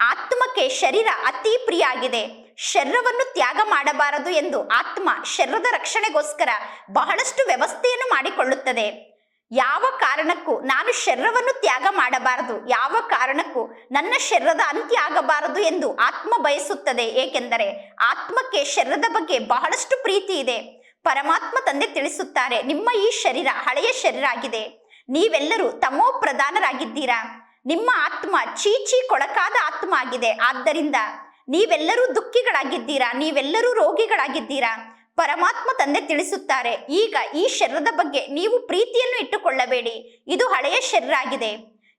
ಆತ್ಮಕ್ಕೆ ಶರೀರ ಅತಿ ಪ್ರಿಯ ಆಗಿದೆ ಶರೀರವನ್ನು ತ್ಯಾಗ ಮಾಡಬಾರದು ಎಂದು ಆತ್ಮ ಶರೀರದ ರಕ್ಷಣೆಗೋಸ್ಕರ ಬಹಳಷ್ಟು ವ್ಯವಸ್ಥೆಯನ್ನು ಮಾಡಿಕೊಳ್ಳುತ್ತದೆ. ಯಾವ ಕಾರಣಕ್ಕೂ ನಾನು ಶರೀರವನ್ನು ತ್ಯಾಗ ಮಾಡಬಾರದು. ಯಾವ ಕಾರಣಕ್ಕೂ ನನ್ನ ಶರೀರದ ಅಂತ್ಯ ಆಗಬಾರದು ಎಂದು ಆತ್ಮ ಬಯಸುತ್ತದೆ. ಏಕೆಂದರೆ ಆತ್ಮಕ್ಕೆ ಶರೀರದ ಬಗ್ಗೆ ಬಹಳಷ್ಟು ಪ್ರೀತಿ ಇದೆ. ಪರಮಾತ್ಮ ತಂದೆ ತಿಳಿಸುತ್ತಾರೆ, ನಿಮ್ಮ ಈ ಶರೀರ ಹಳೆಯ ಶರೀರ ಆಗಿದೆ. ನೀವೆಲ್ಲರೂ ತಮೋ ಪ್ರಧಾನರಾಗಿದ್ದೀರಾ? ನಿಮ್ಮ ಆತ್ಮ ಚೀಚಿ ಕೊಳಕಾದ ಆತ್ಮ ಆಗಿದೆ. ಆದ್ದರಿಂದ ನೀವೆಲ್ಲರೂ ದುಃಖಿಗಳಾಗಿದ್ದೀರಾ? ನೀವೆಲ್ಲರೂ ರೋಗಿಗಳಾಗಿದ್ದೀರಾ? ಪರಮಾತ್ಮ ತಂದೆ ತಿಳಿಸುತ್ತಾರೆ, ಈಗ ಈ ಶರೀರದ ಬಗ್ಗೆ ನೀವು ಪ್ರೀತಿಯನ್ನು ಇಟ್ಟುಕೊಳ್ಳಬೇಡಿ, ಇದು ಹಳೆಯ ಶರೀರ ಆಗಿದೆ.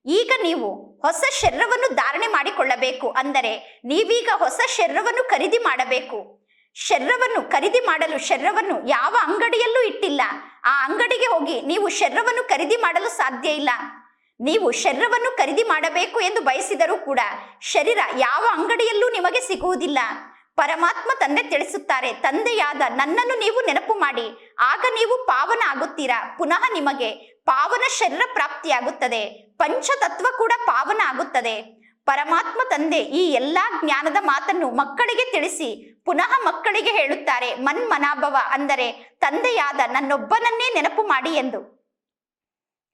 ಈಗ ನೀವು ಹೊಸ ಶರೀರವನ್ನು ಧಾರಣೆ ಮಾಡಿಕೊಳ್ಳಬೇಕು, ಅಂದರೆ ನೀವೀಗ ಹೊಸ ಶರೀರವನ್ನು ಖರೀದಿ ಮಾಡಬೇಕು. ಶರೀರವನ್ನು ಖರೀದಿ ಮಾಡಲು ಶರೀರವನ್ನು ಯಾವ ಅಂಗಡಿಯಲ್ಲೂ ಇಟ್ಟಿಲ್ಲ. ಆ ಅಂಗಡಿಗೆ ಹೋಗಿ ನೀವು ಶರೀರವನ್ನು ಖರೀದಿ ಮಾಡಲು ಸಾಧ್ಯ ಇಲ್ಲ. ನೀವು ಶರೀರವನ್ನು ಖರೀದಿ ಮಾಡಬೇಕು ಎಂದು ಬಯಸಿದರೂ ಕೂಡ, ಶರೀರ ಯಾವ ಅಂಗಡಿಯಲ್ಲೂ ನಿಮಗೆ ಸಿಗುವುದಿಲ್ಲ. ಪರಮಾತ್ಮ ತಂದೆ ತಿಳಿಸುತ್ತಾರೆ, ತಂದೆಯಾದ ನನ್ನನ್ನು ನೀವು ನೆನಪು ಮಾಡಿ. ಆಗ ನೀವು ಪಾವನ ಆಗುತ್ತೀರಾ ಪುನಃ ನಿಮಗೆ ಪಾವನ ಶರೀರ ಪ್ರಾಪ್ತಿಯಾಗುತ್ತದೆ. ಪಂಚತತ್ವ ಕೂಡ ಪಾವನ ಆಗುತ್ತದೆ. ಪರಮಾತ್ಮ ತಂದೆ ಈ ಎಲ್ಲಾ ಜ್ಞಾನದ ಮಾತನ್ನು ಮಕ್ಕಳಿಗೆ ತಿಳಿಸಿ, ಪುನಃ ಮಕ್ಕಳಿಗೆ ಹೇಳುತ್ತಾರೆ, ಮನ್ಮನಾಭವ, ಅಂದರೆ ತಂದೆಯಾದ ನನ್ನೊಬ್ಬನನ್ನೇ ನೆನಪು ಮಾಡಿ ಎಂದು.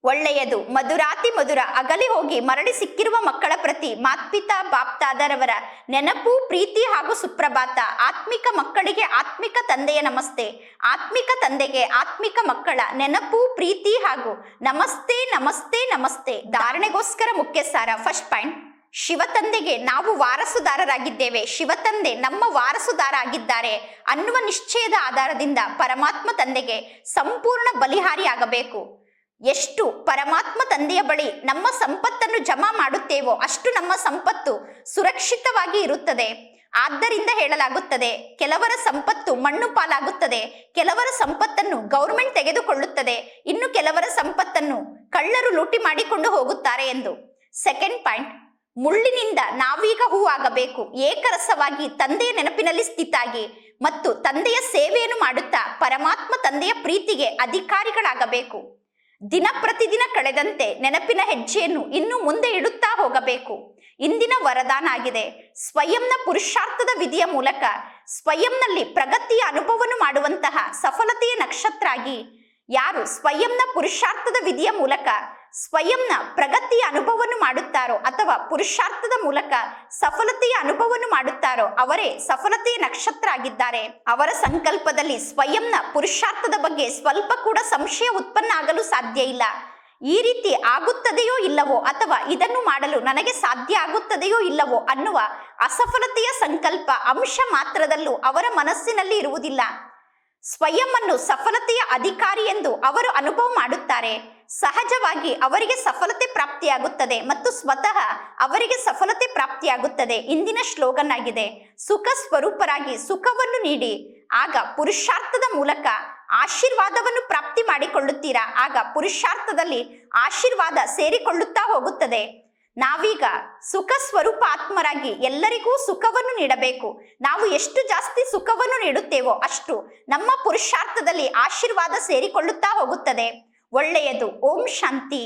ಒಳ್ಳೆಯದು. ಮಧುರಾತಿ ಮಧುರ. ಅಗಲಿ ಹೋಗಿ ಮರಳಿ ಸಿಕ್ಕಿರುವ ಮಕ್ಕಳ ಪ್ರತಿ ಮಾತ್ಪಿತಾ, ಬಾಪ್ತಾದರವರ ನೆನಪು, ಪ್ರೀತಿ ಹಾಗೂ ಸುಪ್ರಭಾತ. ಆತ್ಮಿಕ ಮಕ್ಕಳಿಗೆ ಆತ್ಮಿಕ ತಂದೆಯ ನಮಸ್ತೆ. ಆತ್ಮಿಕ ತಂದೆಗೆ ಆತ್ಮಿಕ ಮಕ್ಕಳ ನೆನಪು, ಪ್ರೀತಿ ಹಾಗೂ ನಮಸ್ತೆ ನಮಸ್ತೆ ನಮಸ್ತೆ. ಧಾರಣೆಗೋಸ್ಕರ ಮುಖ್ಯ ಸಾರ ಫಸ್ಟ್ ಪಾಯಿಂಟ್. ಶಿವತಂದೆಗೆ ನಾವು ವಾರಸುದಾರರಾಗಿದ್ದೇವೆ. ಶಿವತಂದೆ ನಮ್ಮ ವಾರಸುದಾರ ಆಗಿದ್ದಾರೆ. ಅನ್ನುವ ನಿಶ್ಚಯದ ಆಧಾರದಿಂದ ಪರಮಾತ್ಮ ತಂದೆಗೆ ಸಂಪೂರ್ಣ ಬಲಿಹಾರಿಯಾಗಬೇಕು. ಎಷ್ಟು ಪರಮಾತ್ಮ ತಂದೆಯ ಬಳಿ ನಮ್ಮ ಸಂಪತ್ತನ್ನು ಜಮಾ ಮಾಡುತ್ತೇವೋ ಅಷ್ಟು ನಮ್ಮ ಸಂಪತ್ತು ಸುರಕ್ಷಿತವಾಗಿ ಇರುತ್ತದೆ. ಆದ್ದರಿಂದ ಹೇಳಲಾಗುತ್ತದೆ, ಕೆಲವರ ಸಂಪತ್ತು ಮಣ್ಣು ಪಾಲಾಗುತ್ತದೆ, ಕೆಲವರ ಸಂಪತ್ತನ್ನು ಗೌರ್ಮೆಂಟ್ ತೆಗೆದುಕೊಳ್ಳುತ್ತದೆ, ಇನ್ನು ಕೆಲವರ ಸಂಪತ್ತನ್ನು ಕಳ್ಳರು ಲೂಟಿ ಮಾಡಿಕೊಂಡು ಹೋಗುತ್ತಾರೆ ಎಂದು. ಸೆಕೆಂಡ್ ಪಾಯಿಂಟ್, ಮುಳ್ಳಿನಿಂದ ನಾವೀಗ ಹೂವಾಗಬೇಕು ಏಕರಸವಾಗಿ ತಂದೆಯ ನೆನಪಿನಲ್ಲಿ ಸ್ಥಿತಾಗಿ ಮತ್ತು ತಂದೆಯ ಸೇವೆಯನ್ನು ಮಾಡುತ್ತಾ ಪರಮಾತ್ಮ ತಂದೆಯ ಪ್ರೀತಿಗೆ ಅಧಿಕಾರಿಗಳಾಗಬೇಕು. ದಿನ ಪ್ರತಿದಿನ ಕಳೆದಂತೆ ನೆನಪಿನ ಹೆಜ್ಜೆಯನ್ನು ಇನ್ನು ಮುಂದೆ ಇಡುತ್ತಾ ಹೋಗಬೇಕು. ಇಂದಿನ ವರದಾನ ಆಗಿದೆ ಸ್ವಯಂನ ಪುರುಷಾರ್ಥದ ವಿಧಿಯ ಮೂಲಕ ಸ್ವಯಂನಲ್ಲಿ ಪ್ರಗತಿಯ ಅನುಭವವನ್ನು ಮಾಡುವಂತಹ ಸಫಲತೆಯ ನಕ್ಷತ್ರ ಆಗಿ ಯಾರು ಸ್ವಯಂನ ಪುರುಷಾರ್ಥದ ವಿಧಿಯ ಮೂಲಕ ಸ್ವಯಂನ ಪ್ರಗತಿಯ ಅನುಭವವನ್ನು ಮಾಡುತ್ತಾರೋ ಅಥವಾ ಪುರುಷಾರ್ಥದ ಮೂಲಕ ಸಫಲತೆಯ ಅನುಭವವನ್ನು ಮಾಡುತ್ತಾರೋ ಅವರೇ ಸಫಲತೆಯ ನಕ್ಷತ್ರ ಆಗಿದ್ದಾರೆ ಅವರ ಸಂಕಲ್ಪದಲ್ಲಿ ಸ್ವಯಂನ ಪುರುಷಾರ್ಥದ ಬಗ್ಗೆ ಸ್ವಲ್ಪ ಕೂಡ ಸಂಶಯ ಉತ್ಪನ್ನ ಆಗಲು ಸಾಧ್ಯ ಇಲ್ಲ. ಈ ರೀತಿ ಆಗುತ್ತದೆಯೋ ಇಲ್ಲವೋ ಅಥವಾ ಇದನ್ನು ಮಾಡಲು ನನಗೆ ಸಾಧ್ಯ ಆಗುತ್ತದೆಯೋ ಇಲ್ಲವೋ ಅನ್ನುವ ಅಸಫಲತೆಯ ಸಂಕಲ್ಪ ಅಂಶ ಮಾತ್ರದಲ್ಲೂ ಅವರ ಮನಸ್ಸಿನಲ್ಲಿ ಇರುವುದಿಲ್ಲ. ಸ್ವಯಂ ಅನ್ನು ಸಫಲತೆಯ ಅಧಿಕಾರಿ ಎಂದು ಅವರು ಅನುಭವ ಮಾಡುತ್ತಾರೆ. ಸಹಜವಾಗಿ ಅವರಿಗೆ ಸಫಲತೆ ಪ್ರಾಪ್ತಿಯಾಗುತ್ತದೆ ಮತ್ತು ಸ್ವತಃ ಅವರಿಗೆ ಸಫಲತೆ ಪ್ರಾಪ್ತಿಯಾಗುತ್ತದೆ. ಇಂದಿನ ಶ್ಲೋಗನ್ ಆಗಿದೆ ಸುಖ ಸ್ವರೂಪರಾಗಿ ಸುಖವನ್ನು ನೀಡಿ, ಆಗ ಪುರುಷಾರ್ಥದ ಮೂಲಕ ಆಶೀರ್ವಾದವನ್ನು ಪ್ರಾಪ್ತಿ ಮಾಡಿಕೊಳ್ಳುತ್ತೀರಾ? ಆಗ ಪುರುಷಾರ್ಥದಲ್ಲಿ ಆಶೀರ್ವಾದ ಸೇರಿಕೊಳ್ಳುತ್ತಾ ಹೋಗುತ್ತದೆ. ನಾವೀಗ ಸುಖ ಸ್ವರೂಪ ಆತ್ಮರಾಗಿ ಎಲ್ಲರಿಗೂ ಸುಖವನ್ನು ನೀಡಬೇಕು. ನಾವು ಎಷ್ಟು ಜಾಸ್ತಿ ಸುಖವನ್ನು ನೀಡುತ್ತೇವೋ ಅಷ್ಟು ನಮ್ಮ ಪುರುಷಾರ್ಥದಲ್ಲಿ ಆಶೀರ್ವಾದ ಸೇರಿಕೊಳ್ಳುತ್ತಾ ಹೋಗುತ್ತದೆ. ಒಳ್ಳೆಯದು. ಓಂ ಶಾಂತಿ.